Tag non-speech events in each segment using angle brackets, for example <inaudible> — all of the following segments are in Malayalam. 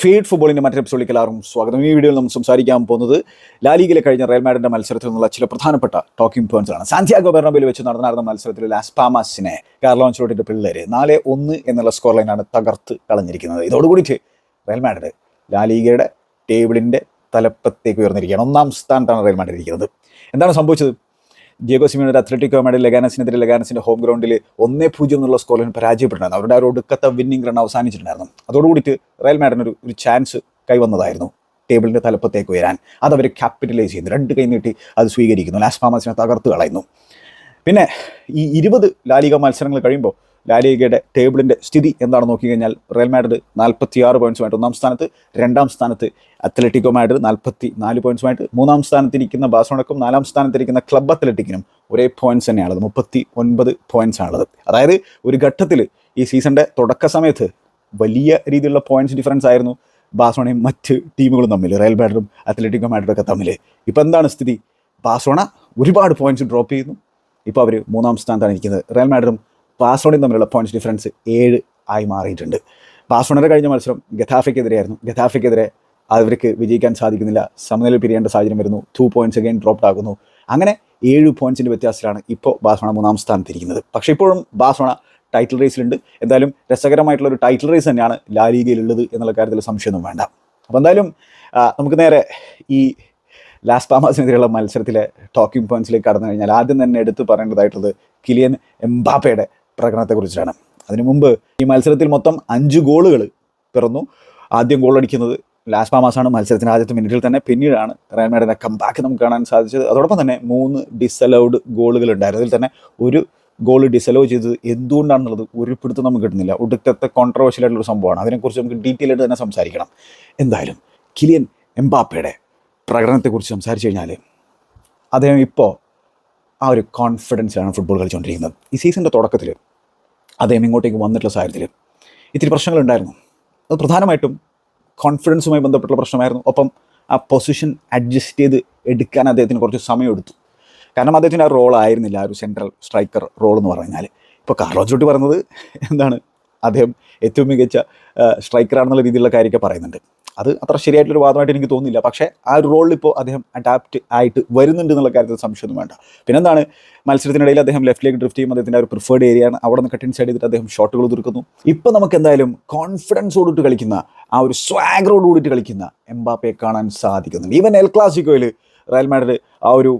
ഫീഡ് ഫുട്ബോളിന്റെ മറ്റൊരു എപ്പിസോഡിലേക്ക് എല്ലാവർക്കും സ്വാഗതം. ഈ വീഡിയോയിൽ നമ്മൾ സംസാരിക്കാൻ പോകുന്നത് ലാലീഗിലെ കഴിഞ്ഞ റയൽ മാഡിന്റെ മത്സരത്തിൽ നിന്നുള്ള ചില പ്രധാനപ്പെട്ട ടോക്കിംഗ് പോയിന്റ്സ് ആണ്. സാന്റിയാഗോ ബെർണബയിൽ വെച്ച് നടന്നായിരുന്ന മത്സരത്തിൽ ലാസ്പാമാസിനെ കാർലോ പിള്ളേർ നാല് ഒന്ന് എന്നുള്ള സ്കോർ ലൈനാണ് തകർത്ത് കളഞ്ഞിരിക്കുന്നത്. ഇതോടുകൂടിയിട്ട് റയൽ മാഡ്രിഡ് ലാലീഗയുടെ ടേബിളിന്റെ തലപ്പത്തേക്ക് ഉയർന്നിരിക്കുകയാണ്. ഒന്നാം സ്ഥാനത്താണ് റയൽ മാഡ്രിഡ് ഇരിക്കുന്നത്. എന്താണ് സംഭവിച്ചത്? ഡിയോഗോ സിമിയുടെ അത്ലറ്റിക്കോ മേഡിൽ ലഗാനസിനെതിരെ ലഗാനസിന്റെ ഹോം ഗ്രൗണ്ടിൽ ഒന്നേ പൂജ്യം എന്നുള്ള സ്കോറിൽ പരാജയപ്പെട്ടിട്ടുണ്ടായിരുന്നു അവരുടെ ആ ഒരു ഒടുക്കത്തെ വിന്നിംഗ് റൺ അവസാനിച്ചിട്ടുണ്ടായിരുന്നു. അതോടുകൂടിയിട്ട് റയൽ മാഡിന് ഒരു ഒരു ചാൻസ് കൈവന്നതായിരുന്നു. ടേബിളിന്റെ തലപ്പത്തേക്ക് ഉയരാൻ. അത് അവർ ക്യാപിറ്റലൈസ് ചെയ്യുന്നു. രണ്ട് കൈ നീട്ടി അത് സ്വീകരിക്കുന്നു. ലാസ്റ്റ് ഫാമസിനെ തകർത്ത് കളയുന്നു. പിന്നെ ഈ ഇരുപത് ലാലിക മത്സരങ്ങൾ കഴിയുമ്പോൾ ലാലിഗയുടെ ടേബിളിന്റെ സ്ഥിതി എന്താണ് നോക്കി കഴിഞ്ഞാൽ റയൽ മാഡ്രിഡ് നാൽപ്പത്തി ആറ് ഒന്നാം സ്ഥാനത്ത് രണ്ടാം സ്ഥാനത്ത് അത്ലറ്റിക്കോ മാഡ്രിഡ് നാൽപ്പത്തി നാല് പോയിൻസുമായിട്ട് മൂന്നാം സ്ഥാനത്തിരിക്കുന്ന ബാസോണക്കും നാലാം സ്ഥാനത്തിരിക്കുന്ന ക്ലബ് അത്ലറ്റിക്കിനും ഒരേ പോയിന്റ്സ് തന്നെയാണുള്ളത് മുപ്പത്തി ഒൻപത് പോയിന്റ്സ് ആണുള്ളത്. അതായത് ഒരു ഘട്ടത്തിൽ ഈ സീസണിന്റെ തുടക്ക സമയത്ത് വലിയ രീതിയിലുള്ള പോയിന്റ്സ് ഡിഫറൻസ് ആയിരുന്നു ബാസോണയും മറ്റ് ടീമുകളും തമ്മിൽ റയൽ മാഡ്രിഡും അത്ലറ്റിക്കോ മാഡ്രിഡും ഒക്കെ തമ്മിൽ ഇപ്പോൾ എന്താണ് സ്ഥിതി? ബാസോണ ഒരുപാട് പോയിന്റ്സ് ഡ്രോപ്പ് ചെയ്യുന്നു. ഇപ്പോൾ അവർ മൂന്നാം സ്ഥാനത്താണ് ഇരിക്കുന്നത്. റയൽ മാഡ്രിഡും ബാസോണയും തമ്മിലുള്ള പോയിന്റ്സ് ഡിഫറൻസ് ഏഴ് ആയി മാറിയിട്ടുണ്ട്. ബാസോണയുടെ കഴിഞ്ഞ മത്സരം ഗഥാഫയ്ക്കെതിരെയായിരുന്നു ഗഥാഫയ്ക്കെതിരെ അവർക്ക് വിജയിക്കാൻ സാധിക്കുന്നില്ല. സമനില പിരിയേണ്ട സാഹചര്യം വരുന്നു. ടു പോയിന്റ്സ് അഗൈൻ ഡ്രോപ്ഡ് ആകുന്നു. അങ്ങനെ ഏഴ് പോയിന്റ്സിന്റെ വ്യത്യാസത്തിലാണ് ഇപ്പോൾ ബാസോണ മൂന്നാം സ്ഥാനത്തിരിക്കുന്നത്. പക്ഷേ ഇപ്പോഴും ബാസോണ ടൈറ്റിൽ റേസിലുണ്ട് എന്തായാലും രസകരമായിട്ടുള്ള ഒരു ടൈറ്റിൽ റേസ് തന്നെയാണ് ലാലീഗയിലുള്ളത് എന്നുള്ള കാര്യത്തിൽ സംശയമൊന്നും വേണ്ട. അപ്പോൾ എന്തായാലും നമുക്ക് നേരെ ഈ ലാസ് പാമാസിനെതിരെയുള്ള മത്സരത്തിലെ ടോക്കിംഗ് പോയിന്റ്സിലേക്ക് കടന്നു കഴിഞ്ഞാൽ ആദ്യം തന്നെ എടുത്തു പറയേണ്ടതായിട്ടുള്ളത് കിലിയൻ എംബാപ്പയുടെ പ്രകടനത്തെക്കുറിച്ചാണ് അതിനു മുമ്പ് ഈ മത്സരത്തിൽ മൊത്തം അഞ്ച് ഗോളുകൾ പിറന്നു. ആദ്യം ഗോൾ അടിക്കുന്നത് മാസമാണ് പാമാസാണ്. മത്സരത്തിന് ആദ്യത്തെ മിനിറ്റിൽ തന്നെ പിന്നീടാണ് റയൽമേഡിനെ കമ്പാക്ക് നമുക്ക് കാണാൻ സാധിച്ചത്. അതോടൊപ്പം തന്നെ മൂന്ന് ഡിസലൗഡ് ഗോളുകൾ ഉണ്ടായിരുന്നു. അതിൽ തന്നെ ഒരു ഗോൾ ഡിസലോ ചെയ്തത് എന്തുകൊണ്ടാണെന്നുള്ളത് ഒരു നമുക്ക് കിട്ടുന്നില്ല. ഒടുക്കത്തെ കോൺട്രവേഴ്ഷ്യൽ ആയിട്ടുള്ള സംഭവമാണ്. അതിനെക്കുറിച്ച് നമുക്ക് ഡീറ്റെയിൽ ആയിട്ട് തന്നെ സംസാരിക്കണം. എന്തായാലും കിലിയൻ എംബാപ്പയുടെ പ്രകടനത്തെക്കുറിച്ച് സംസാരിച്ചു കഴിഞ്ഞാൽ അദ്ദേഹം ഇപ്പോൾ ആ ഒരു കോൺഫിഡൻസിലാണ് ഫുട്ബോൾ കളിച്ചുകൊണ്ടിരിക്കുന്നത് ഈ സീസണിന്റെ തുടക്കത്തിൽ അദ്ദേഹം ഇങ്ങോട്ടേക്ക് വന്നിട്ടുള്ള സാഹചര്യത്തിൽ ഇത്തിരി പ്രശ്നങ്ങളുണ്ടായിരുന്നു. അത് പ്രധാനമായിട്ടും കോൺഫിഡൻസുമായി ബന്ധപ്പെട്ടുള്ള പ്രശ്നമായിരുന്നു. ഒപ്പം ആ പൊസിഷൻ അഡ്ജസ്റ്റ് ചെയ്ത് എടുക്കാൻ അദ്ദേഹത്തിന് കുറച്ച് സമയമെടുത്തു. കാരണം അദ്ദേഹത്തിന് ആ റോളായിരുന്നില്ല ആ ഒരു സെൻട്രൽ സ്ട്രൈക്കർ റോൾ എന്ന് പറഞ്ഞാൽ. ഇപ്പോൾ കാർലോ ജോട്ടി പറയുന്നത് എന്താണ്? അദ്ദേഹം ഏറ്റവും മികച്ച സ്ട്രൈക്കറാണെന്നുള്ള രീതിയിലുള്ള കാര്യമൊക്കെ പറയുന്നുണ്ട്. അത് അത്ര ശരിയായിട്ടുള്ളൊരു വാദമായിട്ട് എനിക്ക് തോന്നുന്നില്ല. പക്ഷേ ആ ഒരു റോളിൽ ഇപ്പോൾ അദ്ദേഹം അഡാപ്റ്റ് ആയിട്ട് വരുന്നുണ്ട് എന്നുള്ള കാര്യത്തിൽ സംശയമൊന്നും വേണ്ട. പിന്നെന്താണ്? മത്സരത്തിനിടയിൽ അദ്ദേഹം ലെഫ്റ്റിലേക്ക് ഡ്രിഫ്റ്റ് ചെയ്യും. അദ്ദേഹത്തിന്റെ ഒരു പ്രിഫേർഡ് ഏരിയയാണ് അവിടെ നിന്ന് കട്ടിൻ സൈഡ് ചെയ്തിട്ട് അദ്ദേഹം ഷോട്ടുകൾ തീർക്കുന്നു ഇപ്പോൾ നമുക്ക് എന്തായാലും കോൺഫിഡൻസോടുകൂടി കളിക്കുന്ന ആ ഒരു സ്വാഗറോട് കൂടിയിട്ട് കളിക്കുന്ന എംബാപ്പയെ കാണാൻ സാധിക്കുന്നുണ്ട്. ഈവൻ എൽ ക്ലാസിക്കോയിൽ റയൽ മാഡ്രിഡ് ആ ഒരു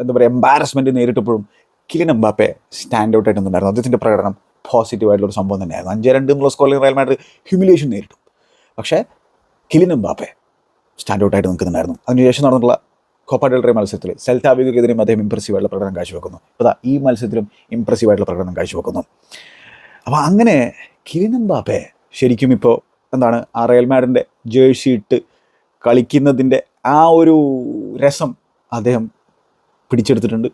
എന്താ പറയുക എംബാരസ്മെന്റ് നേരിട്ടപ്പോഴും കിലിൻ എംബാപ്പെ സ്റ്റാൻഡ് ഔട്ട് ആയിട്ടുണ്ടായിരുന്നു അദ്ദേഹത്തിന്റെ പ്രകടനം പോസിറ്റീവ് ആയിട്ടുള്ള ഒരു സംഭവം തന്നെയായിരുന്നു. അഞ്ച് രണ്ട് എന്നുള്ള സ്കോറിൽ റയൽ മാഡ്രിഡ് ഹ്യൂമിലേഷൻ നേരിട്ടു. പക്ഷേ കിലിൻ എംബാപ്പെ സ്റ്റാൻഡ് ഔട്ട് ആയിട്ട് നിൽക്കുന്നുണ്ടായിരുന്നു. അതിനുശേഷം നടന്നിട്ടുള്ള കോപ്പ ഡെൽറി മത്സരത്തിൽ സെൽറ്റാബിക്കെതിരെയും അദ്ദേഹം ഇംപ്രസീവ് ആയിട്ടുള്ള പ്രകടനം കാഴ്ചവെക്കുന്നു. അപ്പോൾ ഈ മത്സരത്തിലും ഇംപ്രസീവ് ആയിട്ടുള്ള പ്രകടനം കാഴ്ചവെക്കുന്നു. അപ്പോൾ അങ്ങനെ കിലിൻ എംബാപ്പെ ശരിക്കും ഇപ്പോൾ എന്താണ് ആ റയൽ മാഡിന്റെ ജേഴ്സി ഇട്ട് കളിക്കുന്നതിന്റെ ആ ഒരു രസം അദ്ദേഹം പിടിച്ചെടുത്തിട്ടുണ്ട്.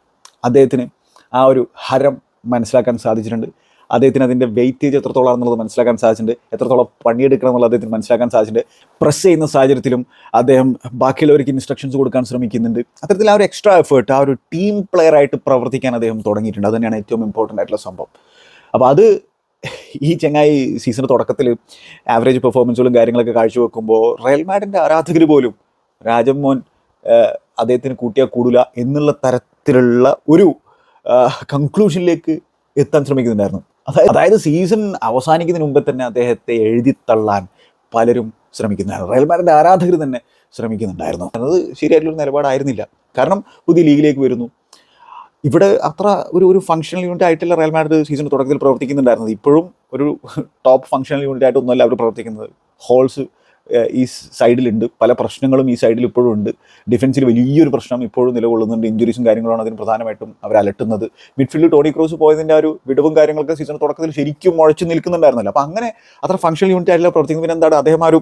അദ്ദേഹത്തിന് ആ ഒരു ഹരം മനസ്സിലാക്കാൻ സാധിച്ചിട്ടുണ്ട്. അദ്ദേഹത്തിന് അതിന്റെ വെയിറ്റേജ് എത്രത്തോളം എന്നുള്ളത് മനസ്സിലാക്കാൻ സാധിച്ചിട്ടുണ്ട്. എത്രത്തോളം പണിയെടുക്കണം എന്നുള്ളത് അദ്ദേഹത്തിന് മനസ്സിലാക്കാൻ സാധിച്ചിട്ടുണ്ട്. പ്രസ് ചെയ്യുന്ന സാഹചര്യത്തിലും അദ്ദേഹം ബാക്കിയുള്ളവർക്ക് ഇൻസ്ട്രക്ഷൻസ് കൊടുക്കാൻ ശ്രമിക്കുന്നുണ്ട്. അത്തരത്തിൽ ആ ഒരു എക്സ്ട്രാ എഫേർട്ട് ആ ഒരു ടീം പ്ലെയർ ആയിട്ട് പ്രവർത്തിക്കാൻ അദ്ദേഹം തുടങ്ങിയിട്ടുണ്ട്. അത് തന്നെയാണ് ഏറ്റവും ഇമ്പോർട്ടന്റ് ആയിട്ടുള്ള സംഭവം. അപ്പോൾ അത് ഈ ചെങ്ങായി സീസൺ തുടക്കത്തിൽ ആവറേജ് പെർഫോമൻസുകളും കാര്യങ്ങളൊക്കെ കാഴ്ചവെക്കുമ്പോൾ റയൽ മാഡിന്റെ ആരാധകർ പോലും രാജമോൻ അദ്ദേഹത്തിന് കൂട്ടിയാൽ കൂടില്ല എന്നുള്ള തരത്തിലുള്ള ഒരു കൺക്ലൂഷനിലേക്ക് എത്താൻ ശ്രമിക്കുന്നുണ്ടായിരുന്നു. അതായത് സീസൺ അവസാനിക്കുന്നതിന് മുമ്പേ തന്നെ അദ്ദേഹത്തെ എഴുതിത്തള്ളാൻ പലരും ശ്രമിക്കുന്നുണ്ടായിരുന്നു റയൽ മാഡിന്റെ ആരാധകർ തന്നെ ശ്രമിക്കുന്നുണ്ടായിരുന്നു. അത് ശരിയായിട്ടുള്ള നിലപാടായിരുന്നില്ല. കാരണം പുതിയ ലീഗിലേക്ക് വരുന്നു. ഇവിടെ അത്ര ഒരു ഒരു ഫങ്ഷണൽ യൂണിറ്റ് ആയിട്ടില്ല റയൽ മാഡ്രിഡ് സീസൺ തുടക്കത്തിൽ പ്രവർത്തിക്കുന്നുണ്ടായിരുന്നത്. ഇപ്പോഴും ഒരു ടോപ്പ് ഫങ്ഷണൽ യൂണിറ്റ് ആയിട്ടൊന്നുമല്ല അവർ പ്രവർത്തിക്കുന്നത്. ഹോൾസ് ഈ സൈഡിലുണ്ട്. പല പ്രശ്നങ്ങളും ഈ സൈഡിൽ ഇപ്പോഴും ഉണ്ട്. ഡിഫൻസിൽ വലിയൊരു പ്രശ്നം ഇപ്പോഴും നിലകൊള്ളുന്നുണ്ട്. ഇഞ്ചുറീസും കാര്യങ്ങളാണ് അതിന് പ്രധാനമായിട്ടും അവർ അലട്ടുന്നത്. മിഡ്ഫീൽഡ് ടോണി ക്രോസ് പോയതിന്റെ ഒരു വിടവും കാര്യങ്ങളൊക്കെ സീസൺ തുടക്കത്തിൽ ശരിക്കും മുഴച്ചു നിൽക്കുന്നുണ്ടായിരുന്നല്ലോ. അപ്പോൾ അങ്ങനെ അത്ര ഫങ്ഷണൽ യൂണിറ്റ് ആയിട്ടുള്ള പ്രവർത്തിക്കുന്നത് പിന്നെ എന്താണ്? അദ്ദേഹം ഒരു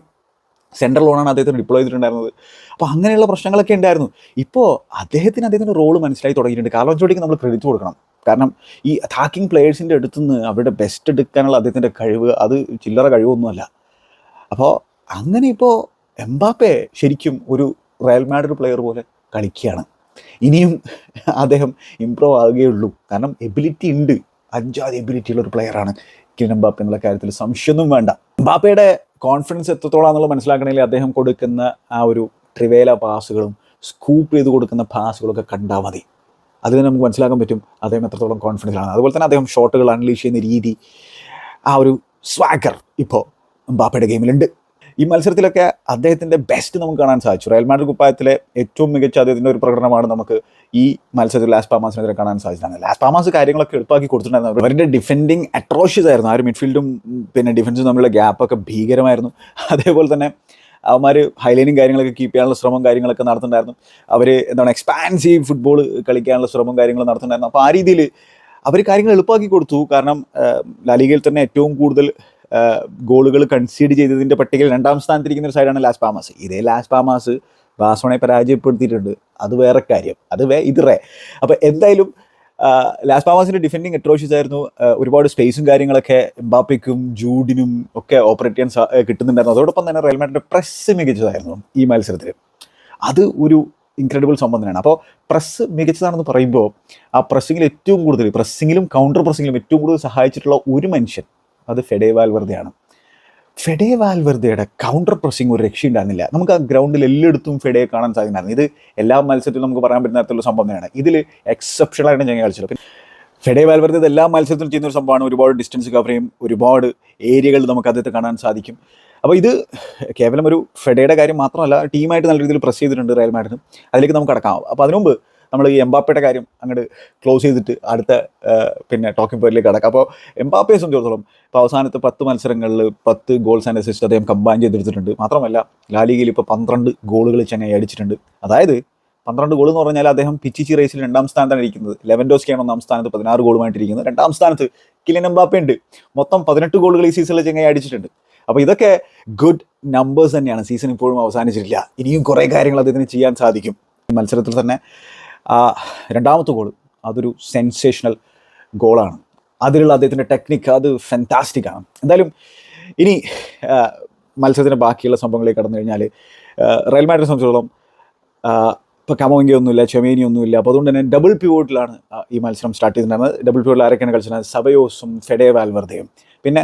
സെൻട്രൽ ലോണാണ് അദ്ദേഹത്തിന് ഡിപ്ലോയ് ചെയ്തിട്ടുണ്ടായിരുന്നത്. അപ്പോൾ അങ്ങനെയുള്ള പ്രശ്നങ്ങളൊക്കെ ഉണ്ടായിരുന്നു. ഇപ്പോൾ അദ്ദേഹത്തിന് അദ്ദേഹത്തിന്റെ റോൾ മനസ്സിലായി തുടങ്ങിയിട്ടുണ്ട്. കാർലോ അഞ്ചോട്ടിക്ക് നമ്മൾ ക്രെഡിറ്റ് കൊടുക്കണം. കാരണം ഈ അറ്റാക്കിംഗ് പ്ലേയേഴ്സിന്റെ അടുത്തുനിന്ന് അവരുടെ ബെസ്റ്റ് എടുക്കാനുള്ള അദ്ദേഹത്തിന്റെ കഴിവ് അത് ചില്ലറ കഴിവൊന്നുമല്ല. അപ്പോൾ അങ്ങനെ ഇപ്പോൾ എംബാപ്പെ ശരിക്കും ഒരു റയൽ മാഡ്രിഡ് പ്ലെയർ പോലെ കളിക്കുകയാണ്. ഇനിയും അദ്ദേഹം ഇമ്പ്രൂവ് ആവുകയുള്ളൂ കാരണം എബിലിറ്റി ഉണ്ട്. അഞ്ചാതി എബിലിറ്റി ഉള്ള ഒരു പ്ലെയറാണ് കിലിൻ എംബാപ്പ എന്നുള്ള കാര്യത്തിൽ സംശയമൊന്നും വേണ്ട. എംബാപ്പയുടെ കോൺഫിഡൻസ് എത്രത്തോളാണെന്നുള്ളത് മനസ്സിലാക്കണമെങ്കിൽ അദ്ദേഹം കൊടുക്കുന്ന ആ ഒരു ട്രിവേല പാസുകളും സ്കൂപ്പ് ചെയ്ത് കൊടുക്കുന്ന പാസുകളൊക്കെ കണ്ടാൽ മതി. അതിൽ നിന്ന് നമുക്ക് മനസ്സിലാക്കാൻ പറ്റും അദ്ദേഹം എത്രത്തോളം കോൺഫിഡൻസ് ആണ് അതുപോലെ തന്നെ അദ്ദേഹം ഷോട്ടുകൾ അൺലീഷ് ചെയ്യുന്ന രീതി ആ ഒരു സ്വാഗർ ഇപ്പോൾ എംബാപ്പയുടെ ഗെയിമിലുണ്ട് ഈ മത്സരത്തിലൊക്കെ അദ്ദേഹത്തിന്റെ ബെസ്റ്റ് നമുക്ക് കാണാൻ സാധിച്ചു. റയൽ മാഡ്രിഡ് കുപ്പായത്തിലെ ഏറ്റവും മികച്ച അദ്ദേഹത്തിന്റെ ഒരു പ്രകടനമാണ് നമുക്ക് ഈ മത്സരത്തിൽ ലാസ് പാമാസിനെതിരെ കാണാൻ സാധിച്ചതാണ് ലാസ് പാമാസ് കാര്യങ്ങളൊക്കെ എളുപ്പമാക്കി കൊടുത്തിട്ടുണ്ടായിരുന്നു. അവരുടെ ഡിഫെൻഡിങ് അട്രോഷ്യസ് ആയിരുന്നു. ആ ഒരു മിഡ്ഫീൽഡും പിന്നെ ഡിഫൻസും തമ്മിലുള്ള ഗ്യാപ്പൊക്കെ ഭീകരമായിരുന്നു. അതേപോലെ തന്നെ അവന്മാർ ഹൈലൈനും കാര്യങ്ങളൊക്കെ കീപ്പ് ചെയ്യാനുള്ള ശ്രമം കാര്യങ്ങളൊക്കെ നടത്തുന്നുണ്ടായിരുന്നു അവർ എന്താണ് എക്സ്പാൻസീവ് ഫുട്ബോൾ കളിക്കാനുള്ള ശ്രമം കാര്യങ്ങൾ നടത്തുന്നുണ്ടായിരുന്നു അപ്പോൾ ആ രീതിയിൽ അവർ കാര്യങ്ങൾ എളുപ്പമാക്കി കൊടുത്തു. കാരണം ലാലികയിൽ തന്നെ ഏറ്റവും കൂടുതൽ ഗോളുകൾ കൺസീഡ് ചെയ്തതിന്റെ പട്ടികയിൽ രണ്ടാം സ്ഥാനത്തിരിക്കുന്ന ഒരു സൈഡാണ് ലാസ് പാമാസ് ഇതേ ലാസ് പാമാസ് ബാസോണെ പരാജയപ്പെടുത്തിയിട്ടുണ്ട്. അത് വേറെ കാര്യം. അത് വേ ഇത് റേ. അപ്പോൾ എന്തായാലും ലാസ് പാമാസിന്റെ ഡിഫെൻഡിങ് അട്രോഷ്യസ് ആയിരുന്നു. ഒരുപാട് സ്പേസും കാര്യങ്ങളൊക്കെ എംബാപ്പയ്ക്കും ജൂഡിനും ഒക്കെ ഓപ്പറേറ്റ് ചെയ്യാൻ കിട്ടുന്നുണ്ടായിരുന്നു. അതോടൊപ്പം തന്നെ റയൽ മാഡ്രിഡ് പ്രസ് മികച്ചതായിരുന്നു ഈ മത്സരത്തിൽ അത് ഒരു ഇൻക്രെഡിബിൾ സംഭവം തന്നെയാണ്. അപ്പോൾ പ്രസ് മികച്ചതാണെന്ന് പറയുമ്പോൾ ആ പ്രസ്സിങ്ങിൽ ഏറ്റവും കൂടുതൽ പ്രസ്സിങ്ങിലും കൗണ്ടർ പ്രസ്സിങ്ങിലും ഏറ്റവും കൂടുതൽ സഹായിച്ചിട്ടുള്ള ഒരു മനുഷ്യൻ അത് ഫെഡേ വാൽവർദ്ധയാണ് ഫെഡേ വാൽവെർദയുടെ കൗണ്ടർ പ്രസിംഗ് ഒരു രക്ഷയുണ്ടായിരുന്നില്ല നമുക്ക് ആ ഗ്രൗണ്ടിൽ എല്ലായിടത്തും ഫെഡേ കാണാൻ സാധിക്കുന്നായിരുന്നു ഇത് എല്ലാ മത്സരത്തിലും നമുക്ക് പറയാൻ പറ്റുന്ന തരത്തിലുള്ള സംഭവം തന്നെയാണ്. ഇതിൽ എക്സെപ്ഷണൽ ആയിട്ട് ഞാൻ കളിച്ചത് ഫെഡേ വാൽവെർദ ഇത് എല്ലാ മത്സരത്തിലും ചെയ്യുന്ന ഒരു സംഭവമാണ്. ഒരുപാട് ഡിസ്റ്റൻസ് കവർ ചെയ്യും. ഒരുപാട് ഏരിയകൾ നമുക്ക് അദ്ദേഹത്തെ കാണാൻ സാധിക്കും. അപ്പോൾ ഇത് കേവലം ഒരു ഫെഡയുടെ കാര്യം മാത്രമല്ല ടീമായിട്ട് നല്ല രീതിയിൽ പ്രസ് ചെയ്തിട്ടുണ്ട് റയൽ മാഡിനും അതിലേക്ക് നമുക്ക് കടക്കാം. അപ്പോൾ അതിനു മുമ്പ് നമ്മൾ ഈ എംബാപ്പയുടെ കാര്യം അങ്ങോട്ട് ക്ലോസ് ചെയ്തിട്ട് അടുത്ത പിന്നെ ടോക്കിംഗ് പോയിന്റിലേക്ക് കടക്കാം. അപ്പോൾ എംബാപ്പയെ സംബന്ധിച്ചിടത്തോളം ഇപ്പോൾ അവസാനത്തെ പത്ത് മത്സരങ്ങളിൽ പത്ത് ഗോൾസ് ആൻഡ് അസിസ്റ്റ് അദ്ദേഹം കമ്പൈൻ ചെയ്തെടുത്തിട്ടുണ്ട്. മാത്രമല്ല ലാലിഗയിൽ ഇപ്പോൾ പന്ത്രണ്ട് ഗോളുകൾ ചെന്നൈ അടിച്ചിട്ടുണ്ട്. അതായത് പന്ത്രണ്ട് ഗോൾ എന്ന് പറഞ്ഞാൽ അദ്ദേഹം പിച്ചിച്ചി റേസിൽ രണ്ടാം സ്ഥാനത്താണ് ഇരിക്കുന്നത്. ലെവൻഡോസ്കിയാണ് ഒന്നാം സ്ഥാനത്ത് പതിനാറ് ഗോളുമായിട്ടിരിക്കുന്നത് രണ്ടാം സ്ഥാനത്ത് കിലിൻ എംബാപ്പ ഉണ്ട്. മൊത്തം പതിനെട്ട് ഗോളുകൾ ഈ സീസണിൽ ചെങ്ങായി അടിച്ചിട്ടുണ്ട്. അപ്പോൾ ഇതൊക്കെ ഗുഡ് നമ്പേഴ്സ് തന്നെയാണ്. സീസൺ ഇപ്പോഴും അവസാനിച്ചിട്ടില്ല. ഇനിയും കുറേ കാര്യങ്ങൾ അദ്ദേഹത്തിന് ചെയ്യാൻ സാധിക്കും. മത്സരത്തിൽ തന്നെ ആ രണ്ടാമത്തെ ഗോൾ അതൊരു സെൻസേഷണൽ ഗോളാണ് അതിലുള്ള അദ്ദേഹത്തിന്റെ ടെക്നിക്ക് അത് ഫെന്റാസ്റ്റിക് ആണ്. എന്തായാലും ഇനി മത്സരത്തിന് ബാക്കിയുള്ള സംഭവങ്ങളിലേക്ക് കടന്നു കഴിഞ്ഞാൽ റയൽ മാഡ്രിനെ സംബന്ധിച്ചിടത്തോളം ഇപ്പോൾ കമോങ്കി ഒന്നുമില്ല ചെമേനി ഒന്നുമില്ല അപ്പോൾ അതുകൊണ്ട് തന്നെ ഡബിൾ പിവോട്ടിലാണ് ഈ മത്സരം സ്റ്റാർട്ട് ചെയ്തിട്ടുണ്ടായിരുന്നത്. ഡബിൾ പിവോട്ടിൽ ആരൊക്കെയാണ് കളിച്ചത് സബയോസും ഫെഡേ വാൽവർദയും. പിന്നെ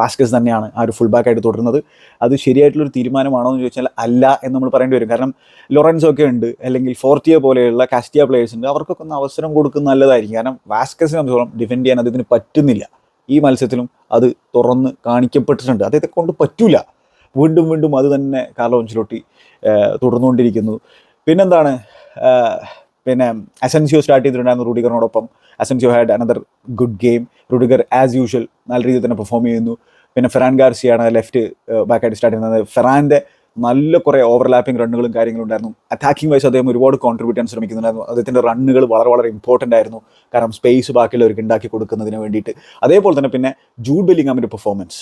വാസ്കസ് തന്നെയാണ് ആ ഒരു ഫുൾ ബാക്ക് ആയിട്ട് തുടരുന്നത്. അത് ശരിയായിട്ടുള്ളൊരു തീരുമാനമാണോ എന്ന് ചോദിച്ചാൽ അല്ല എന്ന് നമ്മൾ പറയേണ്ടി വരും. കാരണം ലൊറൻസോ ഒക്കെ ഉണ്ട് അല്ലെങ്കിൽ ഫോർട്ടിയ പോലെയുള്ള കാസ്റ്റിയ പ്ലേയേഴ്സ് ഉണ്ട്. അവർക്കൊക്കെ ഒന്ന് അവസരം കൊടുക്കുന്ന നല്ലതായിരിക്കും. കാരണം വാസ്കസിനെ സംബന്ധിച്ചോളം ഡിഫെൻഡ് ചെയ്യാൻ അദ്ദേഹത്തിന് പറ്റുന്നില്ല. ഈ മത്സരത്തിലും അത് തുറന്ന് കാണിക്കപ്പെട്ടിട്ടുണ്ട്. അദ്ദേഹത്തെ കൊണ്ട് പറ്റൂല. വീണ്ടും വീണ്ടും അത് തന്നെ കാർലോ അഞ്ചിലോട്ടി തുടർന്നുകൊണ്ടിരിക്കുന്നു. പിന്നെന്താണ് പിന്നെ അസൻസിയോ സ്റ്റാർട്ട് ചെയ്തിട്ടുണ്ടായിരുന്നു റൂഡിഗറിനോടൊപ്പം. Asensio had another good game Rudiger as usual നല്ല രീതിയിൽ തന്നെ പെർഫോം ചെയ്യുന്നു. പിന്നെ ഫെറാൻ ഗാർസിയാണ് ലെഫ്റ്റ് ബാക്കായിട്ട് സ്റ്റാർട്ട് ചെയ്യുന്നത്. ഫെറാന്റെ നല്ല കുറേ ഓവർലാപ്പിംഗ് റണ്ണുകളും കാര്യങ്ങളും ഉണ്ടായിരുന്നു. അറ്റാക്കിംഗ് വൈസ് അദ്ദേഹം ഒരുപാട് കോൺട്രിബ്യൂട്ട് ചെയ്യാൻ ശ്രമിക്കുന്നുണ്ടായിരുന്നു. അദ്ദേഹത്തിന്റെ റണ്ണുകൾ വളരെ വളരെ ഇമ്പോർട്ടന്റ് ആയിരുന്നു. കാരണം സ്പേസ് ബാക്കിയുള്ളവർക്ക് ഉണ്ടാക്കി കൊടുക്കുന്നതിന് വേണ്ടിയിട്ട്. അതേപോലെ തന്നെ പിന്നെ ജൂഡ് ബെല്ലിങ്ങാമിന്റെ പെർഫോമൻസ്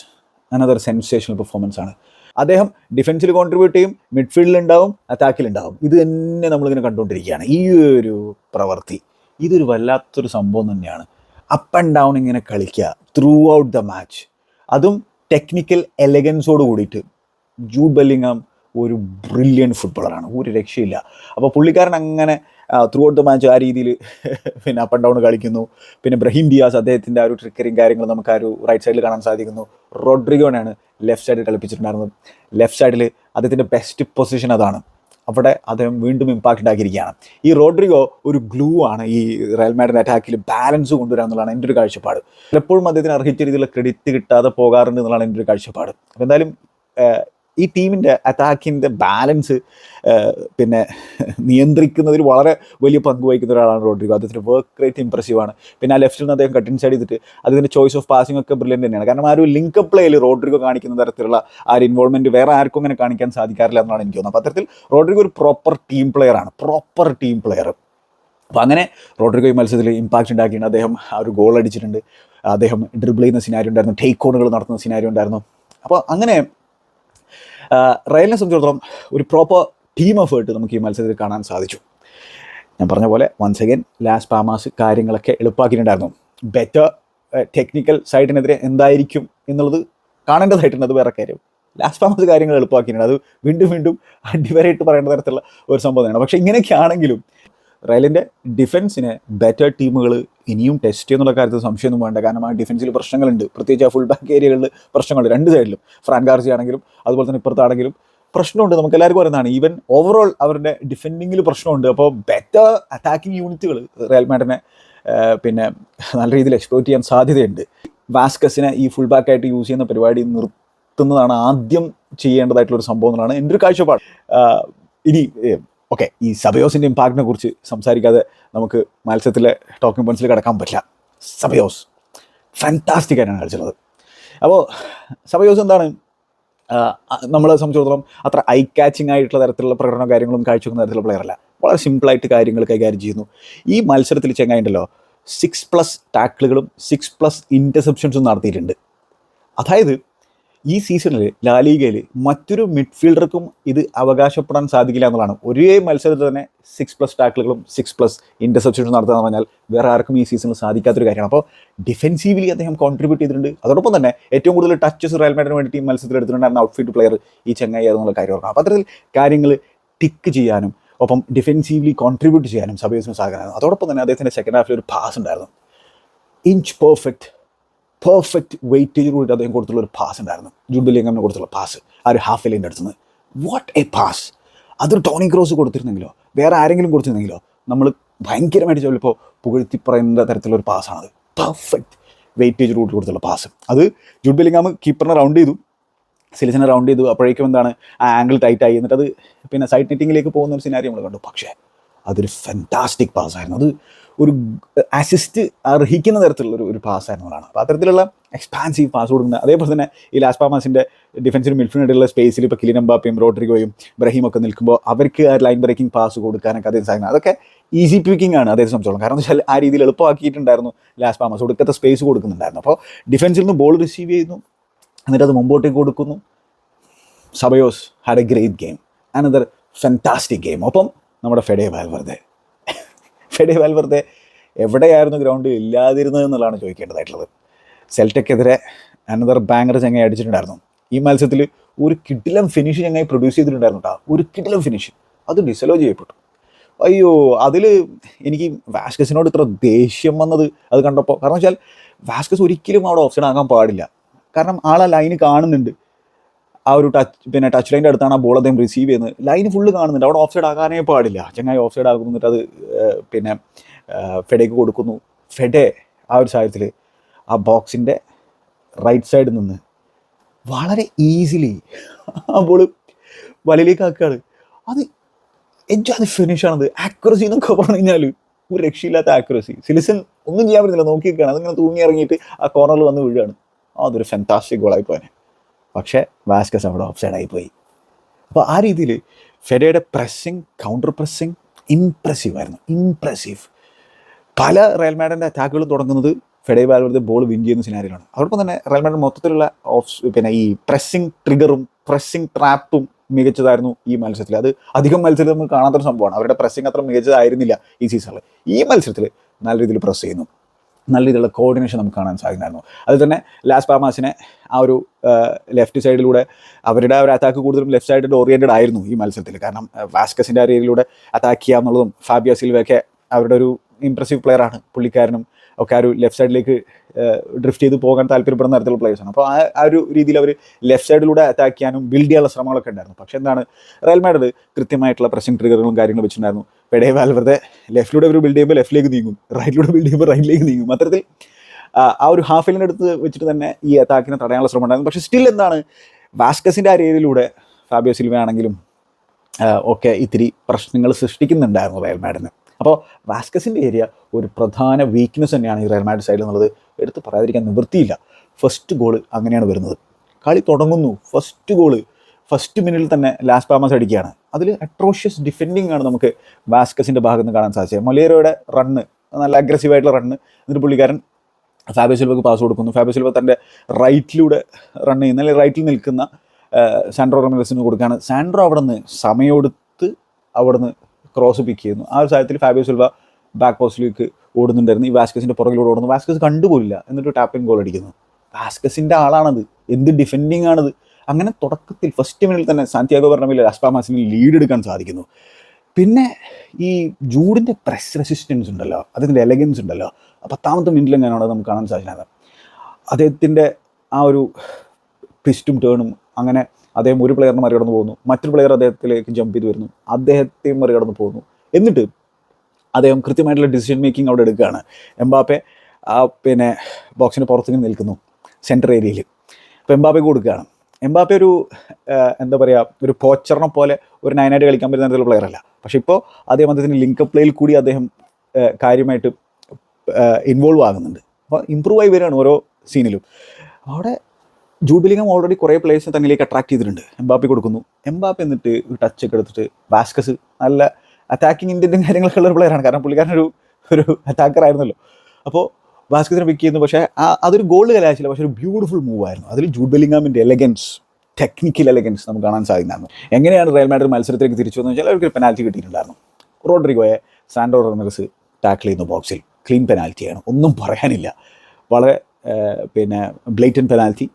അനദർ സെൻസേഷണൽ പെർഫോമൻസ് ആണ്. അദ്ദേഹം ഡിഫൻസിൽ കോൺട്രിബ്യൂട്ട് ചെയ്യും അറ്റാക്കിൽ ഉണ്ടാവും ഇത് തന്നെ നമ്മളിങ്ങനെ കണ്ടുകൊണ്ടിരിക്കുകയാണ് ഈ ഒരു പ്രവൃത്തി ഇതൊരു വല്ലാത്തൊരു സംഭവം തന്നെയാണ്. അപ്പ് ആൻഡ് ഡൗൺ ഇങ്ങനെ കളിക്കുക ത്രൂ ഔട്ട് ദ മാച്ച് അതും ടെക്നിക്കൽ എലഗൻസോട് കൂടിയിട്ട്. ബെല്ലിങ്ങാം ഒരു ബ്രില്യൻ ഫുട്ബോളറാണ് ഒരു രക്ഷയില്ല. അപ്പോൾ പുള്ളിക്കാരൻ അങ്ങനെ ത്രൂ ഔട്ട് ദ മാച്ച് ആ രീതിയിൽ <laughs> പിന്നെ അപ്പ് ആൻഡ് ഡൗൺ കളിക്കുന്നു. പിന്നെ ബ്രഹീം ഡിയാസ് അദ്ദേഹത്തിന്റെ ആ ഒരു ട്രിക്കറിങ് കാര്യങ്ങളും നമുക്ക് ആ ഒരു റൈറ്റ് സൈഡിൽ കാണാൻ സാധിക്കുന്നു. റോഡ്രിഗോനാണ് ലെഫ്റ്റ് സൈഡിൽ കളിപ്പിച്ചിട്ടുണ്ടായിരുന്നത്. ലെഫ്റ്റ് സൈഡിൽ അദ്ദേഹത്തിന്റെ ബെസ്റ്റ് പൊസിഷൻ അതാണ്. അവിടെ അദ്ദേഹം വീണ്ടും ഇമ്പാക്റ്റ് ഉണ്ടാക്കിയിരിക്കുകയാണ്. ഈ റോഡ്രിഗോ ഒരു ഗ്ലൂ ആണ് ഈ റയൽ അറ്റാക്കിൽ ബാലൻസ് കൊണ്ടുവരിക എന്നുള്ളതാണ് എന്റെ ഒരു കാഴ്ചപ്പാട്. പലപ്പോഴും അദ്ദേഹത്തിന് അർഹിച്ച രീതിയിലുള്ള ക്രെഡിറ്റ് കിട്ടാതെ പോകാറുണ്ട് എന്നുള്ളതാണ് എന്റെ ഒരു കാഴ്ചപ്പാട്. അപ്പോൾ എന്തായാലും ഈ ടീമിന്റെ അറ്റാക്കിന്റെ ബാലൻസ് പിന്നെ നിയന്ത്രിക്കുന്നതിൽ വളരെ വലിയ പങ്ക് വഹിക്കുന്ന ഒരാളാണ് റോഡ്രിഗോ. അദ്ദേഹത്തിന്റെ വർക്ക് റേറ്റ് ഇമ്പ്രസീവ് ആണ്. പിന്നെ ആ ലെഫ്റ്റിൽ നിന്ന് അദ്ദേഹം കട്ടിൻ സൈഡ് ചെയ്തിട്ട് അതിന്റെ ചോയ്സ് ഓഫ് പാസിംഗ് ഒക്കെ ബ്രില്യന്റ് തന്നെയാണ്. കാരണം ആ ഒരു ലിങ്ക് പ്ലേയിൽ റോഡ്രിഗോ കാണിക്കുന്ന തരത്തിലുള്ള ആ ഒരു ഇൻവോൾവ്മെന്റ് വേറെ ആർക്കും അങ്ങനെ കാണിക്കാൻ സാധിക്കാറില്ല എന്നാണ് എനിക്ക് തോന്നുന്നത്. അപ്പോൾ അത്തരത്തിൽ റോഡ്രിഗോ ഒരു പ്രോപ്പർ ടീം പ്ലെയർ ആണ്. പ്രോപ്പർ ടീം പ്ലെയർ അപ്പോൾ അങ്ങനെ റോഡ്രിഗോ ഈ മത്സരത്തിൽ ഇമ്പാക്റ്റ് ഉണ്ടാക്കിയിട്ടുണ്ട്. അദ്ദേഹം ആ ഒരു ഗോൾ അടിച്ചിട്ടുണ്ട്. അദ്ദേഹം ഡ്രിബിൾ ചെയ്യുന്ന സിനാരി ഉണ്ടായിരുന്നു. ടേക്ക് ഓണുകൾ നടത്തുന്ന സിനാരി ഉണ്ടായിരുന്നു. അപ്പോൾ അങ്ങനെ റയലിനെ സംബന്ധിച്ചിടത്തോളം ഒരു പ്രോപ്പർ ടീം എഫേർട്ട് നമുക്ക് ഈ മത്സരത്തിൽ കാണാൻ സാധിച്ചു. ഞാൻ പറഞ്ഞ പോലെ വൺസ് അഗൈൻ ലാസ് പാമാസ് കാര്യങ്ങളൊക്കെ എളുപ്പമാക്കിയിട്ടുണ്ടായിരുന്നു ബെറ്റർ ടെക്നിക്കൽ സൈഡിനെതിരെ എന്തായിരിക്കും എന്നുള്ളത് കാണേണ്ടതായിട്ടുണ്ട്. അത് വേറെ കാര്യം. ലാസ്റ്റ് പാമാസ് കാര്യങ്ങൾ എളുപ്പമാക്കിയിട്ടുണ്ട് അത് വീണ്ടും വീണ്ടും അടിവരായിട്ട് പറയേണ്ട തരത്തിലുള്ള ഒരു സംഭവമാണ്. പക്ഷേ ഇങ്ങനെയൊക്കെ ആണെങ്കിലും റയലിന്റെ ഡിഫൻസിനെ ബെറ്റർ ടീമുകൾ ഇനിയും ടെസ്റ്റ് എന്നുള്ള കാര്യത്തിൽ സംശയമൊന്നും വേണ്ട. കാരണം ആ ഡിഫൻസിൽ പ്രശ്നങ്ങളുണ്ട്. പ്രത്യേകിച്ച് ആ ഫുൾ ബാക്ക് ഏരിയകളിൽ പ്രശ്നങ്ങളുണ്ട്. രണ്ട് സൈഡിലും ഫ്രാൻ ഗാർസി ആണെങ്കിലും അതുപോലെ തന്നെ ഇപ്പുറത്താണെങ്കിലും പ്രശ്നമുണ്ട്. നമുക്ക് എല്ലാവർക്കും പറയുന്നതാണ് ഈവൻ ഓവറോൾ അവരുടെ ഡിഫെൻഡിങ്ങിൽ പ്രശ്നമുണ്ട്. അപ്പോൾ ബെറ്റർ അറ്റാക്കിംഗ് യൂണിറ്റുകൾ റയൽ മാഡിനെ പിന്നെ നല്ല രീതിയിൽ എക്സ്പ്ലോർട്ട് ചെയ്യാൻ സാധ്യതയുണ്ട്. വാസ്കസിനെ ഈ ഫുൾ ബാക്ക് ആയിട്ട് യൂസ് ചെയ്യുന്ന പരിപാടി നിർത്തുന്നതാണ് ആദ്യം ചെയ്യേണ്ടതായിട്ടുള്ള ഒരു സംഭവം എന്നുള്ളതാണ് എന്റെ ഒരു കാഴ്ചപ്പാട്. ഇനി ഓക്കെ ഈ സബയോസിന്റെ ഇമ്പാക്റ്റിനെ കുറിച്ച് സംസാരിക്കാതെ നമുക്ക് മത്സരത്തിലെ ടോക്കിംഗ് പോയിൻസിൽ കിടക്കാൻ പറ്റില്ല. സബയോസ് ഫാന്റാസ്റ്റിക് ആയിട്ടാണ് കളിച്ചിട്ടുള്ളത്. അപ്പോൾ സബയോസ് എന്താണ്? നമ്മളെ സംബന്ധിച്ചിടത്തോളം അത്ര ഐ കാച്ചിങ് ആയിട്ടുള്ള തരത്തിലുള്ള പ്രകടന കാര്യങ്ങളും കാഴ്ചവെക്കുന്ന തരത്തിലുള്ള പ്ലെയർ അല്ല. വളരെ സിമ്പിളായിട്ട് കാര്യങ്ങൾ കൈകാര്യം ചെയ്യുന്നു. ഈ മത്സരത്തിൽ ചെങ്ങായിട്ടല്ലോ സിക്സ് പ്ലസ് ടാക്കിളുകളും സിക്സ് പ്ലസ് ഇന്റർസെപ്ഷൻസും നടത്തിയിട്ടുണ്ട്. അതായത് ഈ സീസണിൽ ലാലീഗയിൽ മറ്റൊരു മിഡ്ഫീൽഡർക്കും ഇത് അവകാശപ്പെടാൻ സാധിക്കില്ല എന്നുള്ളതാണ്. ഒരേ മത്സരത്തിൽ തന്നെ സിക്സ് പ്ലസ് ടാക്കിളുകളും സിക്സ് പ്ലസ് ഇന്റർസെപ്ഷൻസ് നടത്തുക എന്ന് പറഞ്ഞാൽ വേറെ ആർക്കും ഈ സീസണിൽ സാധിക്കാത്തൊരു കാര്യമാണ്. അപ്പോൾ ഡിഫെൻസീവ്ലി അദ്ദേഹം കോൺട്രിബ്യൂട്ട് ചെയ്തിട്ടുണ്ട്. അതോടൊപ്പം തന്നെ ഏറ്റവും കൂടുതൽ ടച്ചസ് റയൽ മാഡിന് വേണ്ടി ടീം മത്സരത്തിൽ എടുത്തിട്ടുണ്ടായിരുന്ന ഔട്ട്ഫിറ്റ് പ്ലെയർ ഈ ചങ്ങായി അതെന്നുള്ള കാര്യം ഓർക്കണം. അപ്പോൾ അത്തരത്തിൽ കാര്യങ്ങൾ ടിക്ക് ചെയ്യാനും ഒപ്പം ഡിഫെൻസീവ്ലി കോൺട്രിബ്യൂട്ട് ചെയ്യാനും സബേസിന് സാധിക്കണം. അതോടൊപ്പം തന്നെ അദ്ദേഹത്തിന്റെ സെക്കൻഡ് ഹാഫിൽ ഒരു പാസ് ഉണ്ടായിരുന്നു. ഇഞ്ച് പെർഫെക്റ്റ് പെർഫെക്റ്റ് വെയിറ്റേജ് കൂടി അദ്ദേഹം കൊടുത്തുള്ള ഒരു പാസ് ഉണ്ടായിരുന്നു. ജൂഡ് ബില്ലിംഗമിന് കൊടുത്തുള്ള പാസ് ആ ഒരു ഹാഫ് ലൈന്റെ അടുത്ത് നിന്ന് വാട്ട് എ പാസ് അതൊരു ടോണി ക്രോസ് കൊടുത്തിരുന്നെങ്കിലോ വേറെ ആരെങ്കിലും കൊടുത്തിരുന്നെങ്കിലോ നമ്മൾ ഭയങ്കരമായിട്ട് ചിലപ്പോൾ പുകഴ്ത്തി പറയുന്ന തരത്തിലുള്ള ഒരു പാസ്സാണത് പെർഫെക്റ്റ് വെയിറ്റേജ് റൂട്ട് കൊടുത്തുള്ള പാസ് അത് ജൂഡ് ബില്ലിംഗാം കീപ്പറിനെ റൗണ്ട് ചെയ്തു. സിലിസിനെ റൗണ്ട് ചെയ്തു. അപ്പോഴേക്കും എന്താണ് ആ ആംഗിൾ ടൈറ്റായി എന്നിട്ട് അത് പിന്നെ സൈഡ് നെറ്റിങ്ങിലേക്ക് പോകുന്ന ഒരു സിനാരി നമ്മൾ കണ്ടു. പക്ഷേ അതൊരു ഫെന്റാസ്റ്റിക് പാസ്സായിരുന്നു അത് ഒരു അസിസ്റ്റ് അർഹിക്കുന്ന തരത്തിലുള്ള ഒരു പാസ് ആയിരുന്നതാണ് അപ്പോൾ അത്തരത്തിലുള്ള എക്സ്പാൻസീവ് പാസ് കൊടുക്കുന്ന അതേപോലെ തന്നെ ഈ ലാസ്റ്റ് പാമാസിന്റെ ഡിഫൻസിന് മിഡ്ഫീൽഡിലുള്ള സ്പേസിൽ ഇപ്പോൾ കിലിൻ എംബാപ്പയും റോഡ്രിഗോയും ബ്രഹീമൊക്കെ നിൽക്കുമ്പോൾ അവർക്ക് ആ ലൈൻ ബ്രേക്കിംഗ് പാസ് കൊടുക്കാനൊക്കെ അദ്ദേഹം സാധിക്കുന്നത് അതൊക്കെ ഈസി പിക്കിംഗ് ആണ് അദ്ദേഹത്തെ സംബന്ധിച്ചോളം. കാരണം വെച്ചാൽ ആ രീതിയിൽ എളുപ്പമാക്കിയിട്ടുണ്ടായിരുന്നു ലാസ്റ്റ് പാമാസ് ഒടുക്കത്തെ സ്പേസ് കൊടുക്കുന്നുണ്ടായിരുന്നു. അപ്പോൾ ഡിഫൻസിൽ നിന്ന് ബോൾ റിസീവ് ചെയ്യുന്നു. എന്നിട്ട് അത് മുമ്പോട്ടേക്ക് കൊടുക്കുന്നു. Ceballos had a great game another fantastic game ഒപ്പം നമ്മുടെ ഫെഡേ വാൽവർദെ. ഫെഡേ വാൽവർദെ എവിടെയായിരുന്നു ഗ്രൗണ്ടിൽ ഇല്ലാതിരുന്നത് എന്നുള്ളതാണ് ചോദിക്കേണ്ടതായിട്ടുള്ളത്. സെൽറ്റക്കെതിരെ അനദർ ബാങ്കർ ചങ്ങായി അടിച്ചിട്ടുണ്ടായിരുന്നു. ഈ മത്സരത്തിൽ ഒരു കിടിലം ഫിനിഷ് ചങ്ങായി പ്രൊഡ്യൂസ് ചെയ്തിട്ടുണ്ടായിരുന്നു കേട്ടോ ഒരു കിടിലം ഫിനിഷ് അത് ഡിസലോ ചെയ്യപ്പെട്ടു. അയ്യോ അതിൽ എനിക്ക് വാസ്കസിനോട് ഇത്ര ദേഷ്യം വന്നത് അത് കണ്ടപ്പോൾ. കാരണം വെച്ചാൽ വാസ്കസ് ഒരിക്കലും അവിടെ ഓപ്ഷൻ ആകാൻ പാടില്ല. കാരണം ആളെ ലൈന് കാണുന്നുണ്ട്. ആ ഒരു ടച്ച് പിന്നെ ടച്ച് ലൈന്റെ അടുത്താണ് ആ ബോൾ അദ്ദേഹം റിസീവ് ചെയ്യുന്നത്. ലൈൻ ഫുള്ള് കാണുന്നുണ്ട്. അവിടെ ഓഫ് സൈഡ് ആകാനേ പാടില്ല. ചങ്ങായി ഓഫ് സൈഡ് ആകുന്നിട്ട് അത് പിന്നെ ഫെഡേക്ക് കൊടുക്കുന്നു. ഫെഡെ ആ ഒരു സാഹചര്യത്തിൽ ആ ബോക്സിന്റെ റൈറ്റ് സൈഡിൽ നിന്ന് വളരെ ഈസിലി ആ ബോൾ വലയിലേക്ക് ആക്കുകയാണ്. അത് എജ്ജാതി ഫിനിഷാണത് ആക്യുറസി എന്നൊക്കെ പറഞ്ഞു കഴിഞ്ഞാൽ ഒരു രക്ഷയില്ലാത്ത ആക്യുറസി സിലിസൺ ഒന്നും ചെയ്യാൻ പറ്റുന്നില്ല നോക്കി നിൽക്കുകയാണ് അതിങ്ങനെ തൂങ്ങി ഇറങ്ങിയിട്ട് ആ കോർണറിൽ വന്ന് വീഴുകയാണ്. അതൊരു ഫെന്റാസ്റ്റിക് ഗോളായി പോയനെ. പക്ഷേ വാസ്കസ് അവിടെ ഓഫ് സൈഡായി പോയി അപ്പോൾ ആ രീതിയിൽ ഫെഡയുടെ പ്രസ്സിങ് കൗണ്ടർ പ്രസ്സിങ് ഇംപ്രസീവ് ആയിരുന്നു. ഇംപ്രസീവ് പല റയൽ മാഡിന്റെ അറ്റാക്കുകൾ തുടങ്ങുന്നത് ഫെഡേ വാൽവരുടെ ബോൾ വിൻ ചെയ്യുന്ന സിനാരിയിലാണ് അതോടൊപ്പം തന്നെ റയൽ മാഡ് മൊത്തത്തിലുള്ള ഓഫ് പിന്നെ ഈ പ്രസ്സിങ് ട്രിഗറും പ്രസ്സിങ് ട്രാപ്പും മികച്ചതായിരുന്നു ഈ മത്സരത്തിൽ. അത് അധികം മത്സരത്തിൽ നമുക്ക് കാണാത്തൊരു സംഭവമാണ്. അവരുടെ പ്രസ്സിങ് അത്ര മികച്ചതായിരുന്നില്ല ഈ സീസണിൽ ഈ മത്സരത്തിൽ നല്ല രീതിയിൽ പ്രസ് ചെയ്യുന്നു. നല്ല രീതിയിലുള്ള കോർഡിനേഷൻ നമുക്ക് കാണാൻ സാധിക്കുമായിരുന്നു. അതിൽ തന്നെ ലാസ് പാമാസിനെ ആ ഒരു ലെഫ്റ്റ് സൈഡിലൂടെ അവരുടെ ഒരു അറ്റാക്ക് കൂടുതലും ലെഫ്റ്റ് സൈഡിൽ ഓറിയന്റഡ് ആയിരുന്നു ഈ മത്സരത്തിൽ. കാരണം വാസ്കസിന്റെ ആ രീതിയിലൂടെ അറ്റാക്ക് ചെയ്യുക ഫാബിയ സിൽവയൊക്കെ അവരുടെ ഒരു ഇംപ്രസീവ് പ്ലെയറാണ് പുള്ളിക്കാരനും ഒക്കെ ആ ഒരു ലെഫ്റ്റ് സൈഡിലേക്ക് ഡ്രിഫ്റ്റ് ചെയ്ത് പോകാൻ താല്പര്യപ്പെടുന്ന തരത്തിലുള്ള പ്ലേയേഴ്സാണ് അപ്പോൾ ആ ഒരു രീതിയിൽ അവർ ലെഫ്റ്റ് സൈഡിലൂടെ അറ്റാക്ക് ചെയ്യാനും ബിൽഡ് ചെയ്യാനുള്ള ശ്രമങ്ങളൊക്കെ ഉണ്ടായിരുന്നു. പക്ഷേ എന്താണ് റയൽ മാഡ്രിഡ് കൃത്യമായിട്ടുള്ള പ്രസിംഗ് ട്രിഗറുകളും കാര്യങ്ങളും വെച്ചിട്ടുണ്ടായിരുന്നു. പെടേ വാൽവറുടെ ലെഫ്റ്റിലൂടെ ഒരു ബിൽഡ് ചെയ്യുമ്പോൾ ലെഫ്റ്റിലേക്ക് നീങ്ങും റൈറ്റിലൂടെ ബിൽഡ് ചെയ്യുമ്പോൾ റൈറ്റിലേക്ക് നീങ്ങും. അത്തരത്തിൽ ആ, ഒരു ഹാഫ് ഹാഫിലിന്റെ അടുത്ത് വെച്ചിട്ട് തന്നെ ഈ അറ്റാക്കിനെ തടയാനുള്ള ശ്രമം ഉണ്ടായിരുന്നു. പക്ഷേ സ്റ്റിൽ എന്താണ് വാസ്കസിന്റെ ആ രീതിയിലൂടെ ഫാബിയോ സിൽവ ആണെങ്കിലും ഒക്കെ ഇത്തിരി പ്രശ്നങ്ങൾ സൃഷ്ടിക്കുന്നുണ്ടായിരുന്നു റയൽ മാഡിന് അപ്പോൾ വാസ്കസിന്റെ ഏരിയ ഒരു പ്രധാന വീക്ക്നെസ് തന്നെയാണ് ഈ റയൽ സൈഡിൽ എന്നുള്ളത്. എടുത്ത് പറയാതിരിക്കാൻ നിവൃത്തിയില്ല. ഫസ്റ്റ് ഗോൾ അങ്ങനെയാണ് വരുന്നത്. കളി തുടങ്ങുന്നു. ഫസ്റ്റ് ഗോൾ ഫസ്റ്റ് മിനിറ്റിൽ തന്നെ ലാസ്റ്റ് പാമസ് അടിക്കുകയാണ്. അതിൽ അട്രോഷ്യസ് ഡിഫെൻഡിങ് ആണ് നമുക്ക് വാസ്കസിന്റെ ഭാഗത്ത് നിന്ന് കാണാൻ സാധിച്ചത്. മൊലേറോയുടെ റണ്ണ് നല്ല അഗ്രസീവായിട്ടുള്ള റണ്ണ് എന്നിട്ട് പുള്ളിക്കാരൻ ഫാബിയോ സിൽവക്ക് പാസ് കൊടുക്കുന്നു. ഫാബിയോ സിൽവ തന്റെ റൈറ്റിലൂടെ റൺ ചെയ്യുന്ന. അല്ലെങ്കിൽ റൈറ്റിൽ നിൽക്കുന്ന സാൻഡ്രോ റമേസിന് കൊടുക്കുകയാണ്. സാൻഡ്രോ അവിടെ നിന്ന് സമയമെടുത്ത് അവിടെ നിന്ന് ക്രോസ് പിക്ക് ചെയ്യുന്നു. ആ ഒരു സാഹചര്യത്തിൽ ഫാബിയോ സിൽവ ബാക്ക് പോസ്റ്റിലേക്ക് ഓടുന്നുണ്ടായിരുന്നു. ഈ വാസ്കസിന്റെ പുറകിലൂടെ ഓടുന്നു. വാസ്കസ് കണ്ടുപോലില്ല. എന്നിട്ട് ടാപ്പിംഗ് ഗോൾ അടിക്കുന്നു. വാസ്കസിന്റെ ആളാണത്. എന്ത് ഡിഫെൻഡിങ് ആണത്. അങ്ങനെ തുടക്കത്തിൽ ഫസ്റ്റ് മിനിറ്റിൽ തന്നെ സാന്റിയാഗോ പറഞ്ഞില്ല അസ്പാമാസിന് ലീഡ് എടുക്കാൻ സാധിക്കുന്നു. പിന്നെ ഈ ജൂഡിന്റെ പ്രസ് റെസിസ്റ്റൻസ് ഉണ്ടല്ലോ. അതിന്റെ എലഗൻസ് ഉണ്ടല്ലോ. പത്താമത്തെ അവിടെ നമുക്ക് കാണാൻ സാധിക്കുന്നത് അദ്ദേഹത്തിന്റെ ആ ഒരു ട്വിസ്റ്റും ടേണും അങ്ങനെ അദ്ദേഹം ഒരു പ്ലെയറിനെ മറികടന്ന് പോകുന്നു. മറ്റൊരു പ്ലെയർ അദ്ദേഹത്തിലേക്ക് ജമ്പ് ചെയ്ത് വരുന്നു. അദ്ദേഹത്തെയും മറികടന്ന് പോകുന്നു. എന്നിട്ട് അദ്ദേഹം കൃത്യമായിട്ടുള്ള ഡിസിഷൻ മേക്കിംഗ് അവിടെ എടുക്കുകയാണ്. എംബാപ്പെ പിന്നെ ബോക്സിന് പുറത്തിങ്ങനെ നിൽക്കുന്നു സെന്റർ ഏരിയയിൽ അപ്പോൾ എംബാപ്പെ കൊടുക്കുകയാണ്. എംബാപ്പെ ഒരു എന്താ പറയുക ഒരു പോച്ചറിനെ പോലെ ഒരു നയനായിട്ട് കളിക്കാൻ പറ്റുന്ന തരത്തിലുള്ള പ്ലെയർ അല്ല. പക്ഷേ ഇപ്പോൾ അദ്ദേഹം അദ്ദേഹത്തിന്റെ ലിങ്ക് പ്ലേയിൽ കൂടി അദ്ദേഹം കാര്യമായിട്ട് ഇൻവോൾവ് ആകുന്നുണ്ട്. അപ്പോൾ ഇമ്പ്രൂവ് ആയി വരികയാണ് ഓരോ സീനിലും അവിടെ ജൂഡ് ബിലിംഗം ഓൾറെഡി കുറേ പ്ലേയേഴ്സിനെ തന്നിലേക്ക് അട്രാക്ട് ചെയ്തിട്ടുണ്ട്. എംബാപ്പി കൊടുക്കുന്നു. എംബാപ്പി എന്നിട്ട് ടച്ച് ഒക്കെ എടുത്തിട്ട് വാസ്കസ് നല്ല അറ്റാക്കിംഗ് ഇന്ത്യന്റെ കാര്യങ്ങളൊക്കെ ഉള്ള പ്ലെയറാണ് കാരണം പുള്ളിക്കാരൻ ഒരു ഒരു അറ്റാക്കർ ആയിരുന്നല്ലോ. അപ്പോൾ വാസ്കസിനെ പിക്ക് ചെയ്യുന്നു. പക്ഷേ ആ അതൊരു ഗോൾഡ് കലാശില്ല പക്ഷേ ഒരു ബ്യൂട്ടിഫുൾ മൂവ് ആയിരുന്നു. അതിൽ ജൂഡ് എലഗൻസ് ടെക്നിക്കൽ എലഗൻസ് നമുക്ക് കാണാൻ സാധിക്കുന്നതാണ് എങ്ങനെയാണ് റയൽ മാഡ്രിഡ് മത്സരത്തിലേക്ക് തിരിച്ചു വന്നു വെച്ചാൽ അവർക്ക് പെനാൽറ്റി കിട്ടിയിട്ടുണ്ടായിരുന്നു. റോഡ്രിഗോയെ സാൻഡോ റെമറസ് ടാക്കിൾ ചെയ്യുന്നു ബോക്സിൽ ക്ലീൻ പെനാൽറ്റിയാണ് ഒന്നും പറയാനില്ല. വളരെ പിന്നെ ബ്ലേറ്റൻ പെനാൽറ്റി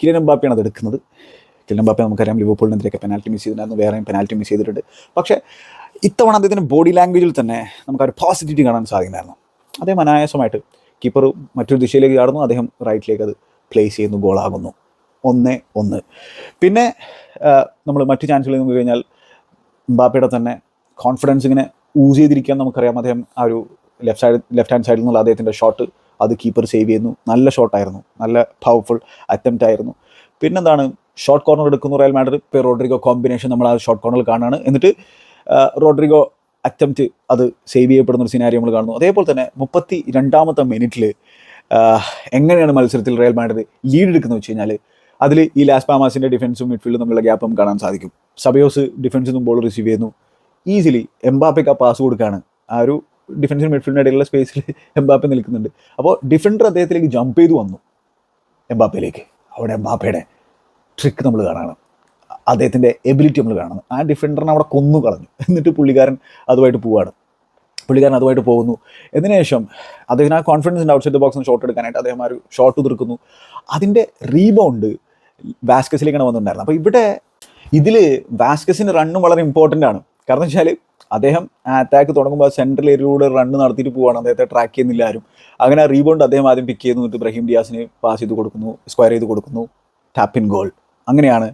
കിലിൻ ബാപ്പയാണ് അത് എടുക്കുന്നത്. കിരീനം എംബാപ്പെ നമുക്കറിയാം ലിവർപൂളിനെതിരെയൊക്കെ പെനാൽറ്റി മിസ് ചെയ്തിട്ടുണ്ടായിരുന്നു വേറെയും പെനാൽറ്റി മിസ് ചെയ്തിട്ടുണ്ട്. പക്ഷേ ഇത്തവണ അദ്ദേഹത്തിന്റെ ബോഡി ലാംഗ്വേജിൽ തന്നെ നമുക്ക് ഒരു പോസിറ്റിവിറ്റി കാണാൻ സാധിക്കുമായിരുന്നു അദ്ദേഹം അനായാസമായിട്ട് കീപ്പർ മറ്റൊരു ദിശയിലേക്ക് ചാടുന്നു അദ്ദേഹം റൈറ്റിലേക്ക് അത് പ്ലേസ് ചെയ്യുന്നു ഗോളാകുന്നു ഒന്ന് ഒന്ന്. പിന്നെ നമ്മൾ മറ്റു ചാൻസുകളിൽ നോക്കി കഴിഞ്ഞാൽ ബാപ്പയുടെ തന്നെ കോൺഫിഡൻസ് ഇങ്ങനെ ഊസ് ചെയ്തിരിക്കാൻ നമുക്കറിയാം അദ്ദേഹം ആ ഒരു ലെഫ്റ്റ് സൈഡ് ലെഫ്റ്റ് ഹാൻഡ് സൈഡിൽ നിന്നുള്ള അദ്ദേഹത്തിന്റെ ഷോട്ട് അത് കീപ്പർ സേവ് ചെയ്യുന്നു. നല്ല ഷോട്ടായിരുന്നു നല്ല പവർഫുൾ അറ്റംപ്റ്റ് ആയിരുന്നു. പിന്നെന്താണ്? ഷോർട്ട് കോർണർ എടുക്കുന്നു റയൽ മാഡ്രിഡ് ഇപ്പോൾ റോഡ്രിഗോ കോമ്പിനേഷൻ നമ്മൾ ആ ഷോർട്ട് കോർണറിൽ കാണുകയാണ്. എന്നിട്ട് റോഡ്രിഗോ അറ്റംപ്റ്റ് അത് സേവ് ചെയ്യപ്പെടുന്ന ഒരു സിനാരി നമ്മൾ കാണുന്നു. അതേപോലെ തന്നെ മുപ്പത്തി രണ്ടാമത്തെ മിനിറ്റിൽ എങ്ങനെയാണ് മത്സരത്തിൽ റയൽ മാഡ്രിഡ് ലീഡ് എടുക്കുന്നത് വെച്ച് കഴിഞ്ഞാൽ അതിൽ ഈ ലാസ് പാമാസിന്റെ ഡിഫൻസും മിഡ്ഫീൽഡും തമ്മിലുള്ള ഗ്യാപ്പ് നമുക്ക് കാണാൻ സാധിക്കും. സബയോസ് ഡിഫൻസിൽ നിന്നും ബോൾ റിസീവ് ചെയ്യുന്നു. ഈസിലി എംബാപ്പയ്ക്ക് ആ പാസ് കൊടുക്കുകയാണ്. ആ ഒരു ഡിഫൻസിനും മിഡ്ഫീൽഡിന്റെ ഇടയിലുള്ള സ്പേസിൽ എംബാപ്പെ നിൽക്കുന്നുണ്ട്. അപ്പോൾ ഡിഫൻഡർ അദ്ദേഹത്തിലേക്ക് ജമ്പ് ചെയ്ത് വന്നു. എംബാപ്പയിലേക്ക്. അവിടെ എംബാപ്പയുടെ ട്രിക്ക് നമ്മൾ കാണണം. അദ്ദേഹത്തിന്റെ എബിലിറ്റി നമ്മൾ കാണണം. ആ ഡിഫൻഡറിനെ അവിടെ കൊന്നു കളഞ്ഞു. എന്നിട്ട് പുള്ളിക്കാരൻ അതുമായിട്ട് പോവാണ്. പുള്ളിക്കാരൻ അതുമായിട്ട് പോകുന്നു. ശേഷം അദ്ദേഹത്തിന് ആ കോൺഫിഡൻസ് ഉണ്ട് ദ ബോക്സിന് ഷോട്ട് എടുക്കാനായിട്ട് അദ്ദേഹം ആ ഒരു ഷോട്ട് തീർക്കുന്നു അതിന്റെ റീബൗണ്ട് വാസ്കസിലേക്കാണ് വന്നിട്ടുണ്ടായിരുന്നത്. അപ്പോൾ ഇവിടെ ഇതിൽ വാസ്കസിന്റെ റണ്ണും വളരെ ഇമ്പോർട്ടന്റ് ആണ്. കാരണം വെച്ചാൽ അദ്ദേഹം അറ്റാക്ക് തുടങ്ങുമ്പോൾ സെൻട്രൽ ഏരിയയിലൂടെ റണ്ണ് നടത്തിയിട്ട് പോവാണ്. അദ്ദേഹത്തെ ട്രാക്ക് ചെയ്യുന്നില്ല ആരും. അങ്ങനെ റീബൗണ്ട് അദ്ദേഹം ആദ്യം പിക്ക് ചെയ്യുന്നു എന്നിട്ട് ബ്രഹീം ഡിയാസിന് പാസ് ചെയ്ത് കൊടുക്കുന്നു സ്ക്വയർ ചെയ്ത് കൊടുക്കുന്നു. ടാപ്പിൻ ഗോൾ അങ്ങനെയാണ്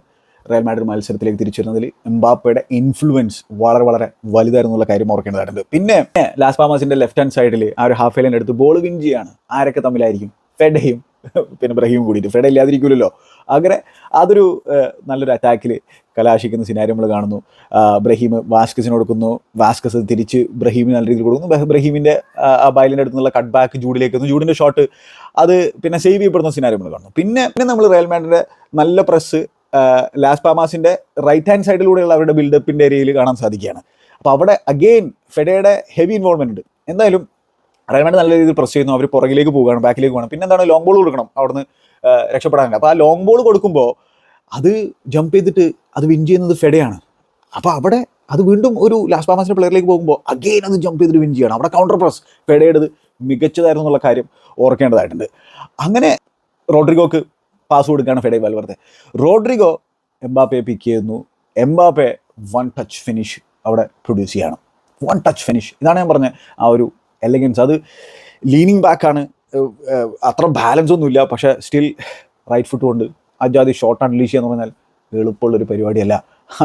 റയൽ മാഡ്രിഡ് മത്സരത്തിലേക്ക് തിരിച്ചു വരുന്നതിൽ എംബാപ്പയുടെ ഇൻഫ്ലുവൻസ് വളരെ വളരെ വലുതായിരുന്നുള്ള കാര്യം ഓർക്കേണ്ടതായിട്ടുണ്ട്. പിന്നെ ലാസ് പാമാസിന്റെ ലെഫ്റ്റ് ഹാൻഡ് സൈഡിൽ ആ ഒരു ഹാഫ് ലൈൻ എടുത്ത് ബോൾ വിൻ ചെയ്യാണ്. ആരൊക്കെ തമ്മിലായിരിക്കും? ഫെഡയും <laughs> പിന്നെ ബ്രഹീം കൂടിയിട്ട്. ഫ്രെഡ് ഇല്ലാതിരിക്കില്ലല്ലോ അങ്ങനെ അതൊരു നല്ലൊരു അറ്റാക്കിൽ കലാശിക്കുന്ന സിനാരി നമ്മൾ കാണുന്നു. ബ്രഹീം വാസ്കസിന് കൊടുക്കുന്നു. വാസ്കസ് തിരിച്ച് ബ്രഹീമിന് നല്ല രീതിയിൽ കൊടുക്കുന്നു. ബ്രഹീമിന്റെ ആ, ബൈലിന്റെ അടുത്ത് നിന്നുള്ള കട്ട് ബാക്ക് ജൂഡിലേക്ക് എത്തുന്നു. ജൂഡിന്റെ ഷോട്ട് അത് പിന്നെ സേവ് ചെയ്യപ്പെടുന്ന സിനാരി നമ്മൾ കാണുന്നു. പിന്നെ പിന്നെ നമ്മൾ റയൽ മാഡ്രിഡിന്റെ നല്ല പ്രസ് ലാസ് പാമാസിന്റെ റൈറ്റ് ഹാൻഡ് സൈഡിലൂടെയുള്ള അവരുടെ ബിൽഡപ്പിന്റെ ഏരിയയിൽ കാണാൻ സാധിക്കുകയാണ്. അപ്പോൾ അവിടെ അഗെയിൻ ഫെഡയുടെ ഹെവി ഇൻവോൾവ്മെന്റ് ഉണ്ട്. എന്തായാലും റയൽ മാഡ്രിഡ് നല്ല രീതിയിൽ പ്രസ് ചെയ്യുന്നു. അവർ പുറകിലേക്ക് പോവുകയാണ് ബാക്കിലേക്ക് പോകണം പിന്നെ എന്താണ്? ലോങ് ബോൾ കൊടുക്കണം അവിടുന്ന് ആ, രക്ഷപ്പെടാനുണ്ട് അപ്പോൾ ആ ലോങ് ബോൾ കൊടുക്കുമ്പോൾ അത് ജമ്പ് ചെയ്തിട്ട് അത് വിൻ ചെയ്യുന്നത് ഫെഡയാണ്. അപ്പോൾ അവിടെ അത് വീണ്ടും ഒരു ലാസ്റ്റ് പാമസിന്റെ പ്ലെയറിലേക്ക് പോകുമ്പോൾ അഗെയിൻ അത് ജമ്പ് ചെയ്തിട്ട് വിൻ ചെയ്യണം. അവിടെ കൗണ്ടർ പ്രസ് ഫെഡയുടേത് മികച്ചതായിരുന്നു എന്നുള്ള കാര്യം ഓർക്കേണ്ടതായിട്ടുണ്ട്. അങ്ങനെ റോഡ്രിഗോക്ക് പാസ് കൊടുക്കുകയാണ് ഫെഡൈ വൽവർത്തെ റോഡ്രിഗോ എംബാപ്പയെ പിക്ക് ചെയ്യുന്നു. എംബാപ്പെ വൺ ടച്ച് ഫിനിഷ് അവിടെ പ്രൊഡ്യൂസ് ചെയ്യണം. വൺ ടച്ച് ഫിനിഷ് ഇതാണ് ഞാൻ പറഞ്ഞത് ആ ഒരു എലഗൻസ് അത് ലീനിങ് ബാക്കാണ് അത്ര ബാലൻസ് ഒന്നുമില്ല പക്ഷേ സ്റ്റിൽ റൈറ്റ് ഫുട്ട് കൊണ്ട് അജാദി ഷോർട്ട് അൺലീഷ് എന്ന് പറഞ്ഞാൽ എളുപ്പമുള്ളൊരു പരിപാടിയല്ല.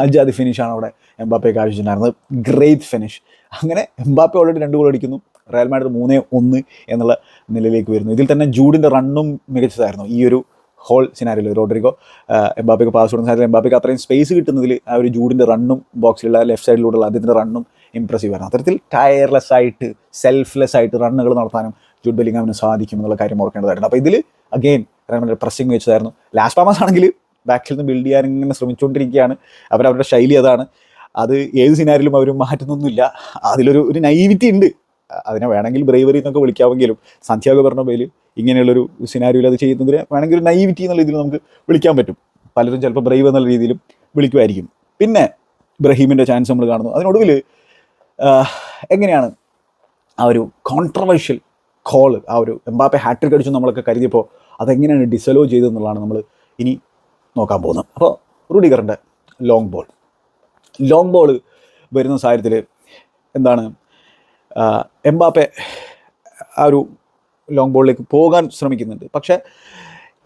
അജാദി ഫിനിഷാണ് അവിടെ എംബാപ്പയെ കാഴ്ചിട്ടുണ്ടായിരുന്നത് ഗ്രേറ്റ് ഫിനിഷ് അങ്ങനെ എംബാപ്പെ ഓൾറെഡി രണ്ട് ഗോൾ അടിക്കുന്നു. റയൽ മാഡ്രിഡ് മൂന്നേ ഒന്ന് എന്നുള്ള നിലയിലേക്ക് വരുന്നു. ഇതിൽ തന്നെ ജൂഡിന്റെ റണ്ണും മികച്ചതായിരുന്നു. ഈ ഒരു ഹോൾ സിനാരിയിൽ റോഡ്രിഗോ എംബാപ്പയ്ക്ക് പാസ് കൊടുക്കുന്ന സാധ്യത എംബാപ്പയ്ക്ക് അത്രയും സ്പേസ് കിട്ടുന്നതിൽ ആ ഒരു ജൂഡിന്റെ റണ്ണും ബോക്സിലുള്ള ലെഫ്റ്റ് സൈഡിലൂടെയുള്ള അദ്ദേഹത്തിന്റെ റണ്ണും ഇംപ്രസീവ് ആയിരുന്നു അത്തരത്തിൽ ടയർലെസ് ആയിട്ട് സെൽഫ്ലെസ് ആയിട്ട് റണ്ണുകൾ നടത്താനും ജൂഡ് ബെലിംഗാമിന് സാധിക്കും എന്നുള്ള കാര്യം ഓർക്കേണ്ടതായിട്ടുണ്ട്. അപ്പോൾ ഇതിൽ അഗെയിൻ റയൽ പ്രസ്സിംഗ് വെച്ചതായിരുന്നു. ലാസ്റ്റ് പാമസ് ആണെങ്കിൽ ബാക്കിൽ നിന്ന് ബിൽഡ് ചെയ്യാൻ ഇങ്ങനെ ശ്രമിച്ചുകൊണ്ടിരിക്കുകയാണ്. അവരവരുടെ ശൈലി അതാണ്. അത് ഏത് സിനാരിലും അവർ മാറ്റുന്നൊന്നുമില്ല. അതിലൊരു ഒരു നൈവിറ്റി ഉണ്ട്. അതിനെ വേണമെങ്കിൽ ബ്രേവറി എന്നൊക്കെ വിളിക്കാമെങ്കിലും സന്ധ്യാഗോ ബെർണബയിൽ ഇങ്ങനെയുള്ളൊരു സിനാരിയിൽ അത് ചെയ്യുന്നതിന് വേണമെങ്കിൽ ഒരു നൈവിറ്റി എന്നുള്ള രീതിയിൽ നമുക്ക് വിളിക്കാൻ പറ്റും. പലരും ചിലപ്പോൾ ബ്രൈവ് എന്നുള്ള രീതിയിലും വിളിക്കുമായിരിക്കും. പിന്നെ ബ്രഹീമിന്റെ ചാൻസ് നമ്മൾ കാണുന്നു. അതിനൊടുവിൽ എങ്ങനെയാണ് ആ ഒരു കോൺട്രവേഴ്ഷ്യൽ കോൾ ആ ഒരു എംബാപ്പെ ഹാട്രിക് അടിച്ചു നമ്മളൊക്കെ കരുതിയപ്പോൾ അതെങ്ങനെയാണ് ഡിസലോ ചെയ്തതെന്നുള്ളതാണ് നമ്മൾ ഇനി നോക്കാൻ പോകുന്നത്. അപ്പോൾ റൂഡിഗറിന്റെ ലോങ് ബോൾ ലോങ് ബോൾ വരുന്ന സാഹചര്യത്തിൽ എന്താണ്? എംബാപ്പെ ആ ഒരു ലോങ് ബോളിലേക്ക് പോകാൻ ശ്രമിക്കുന്നുണ്ട്. പക്ഷേ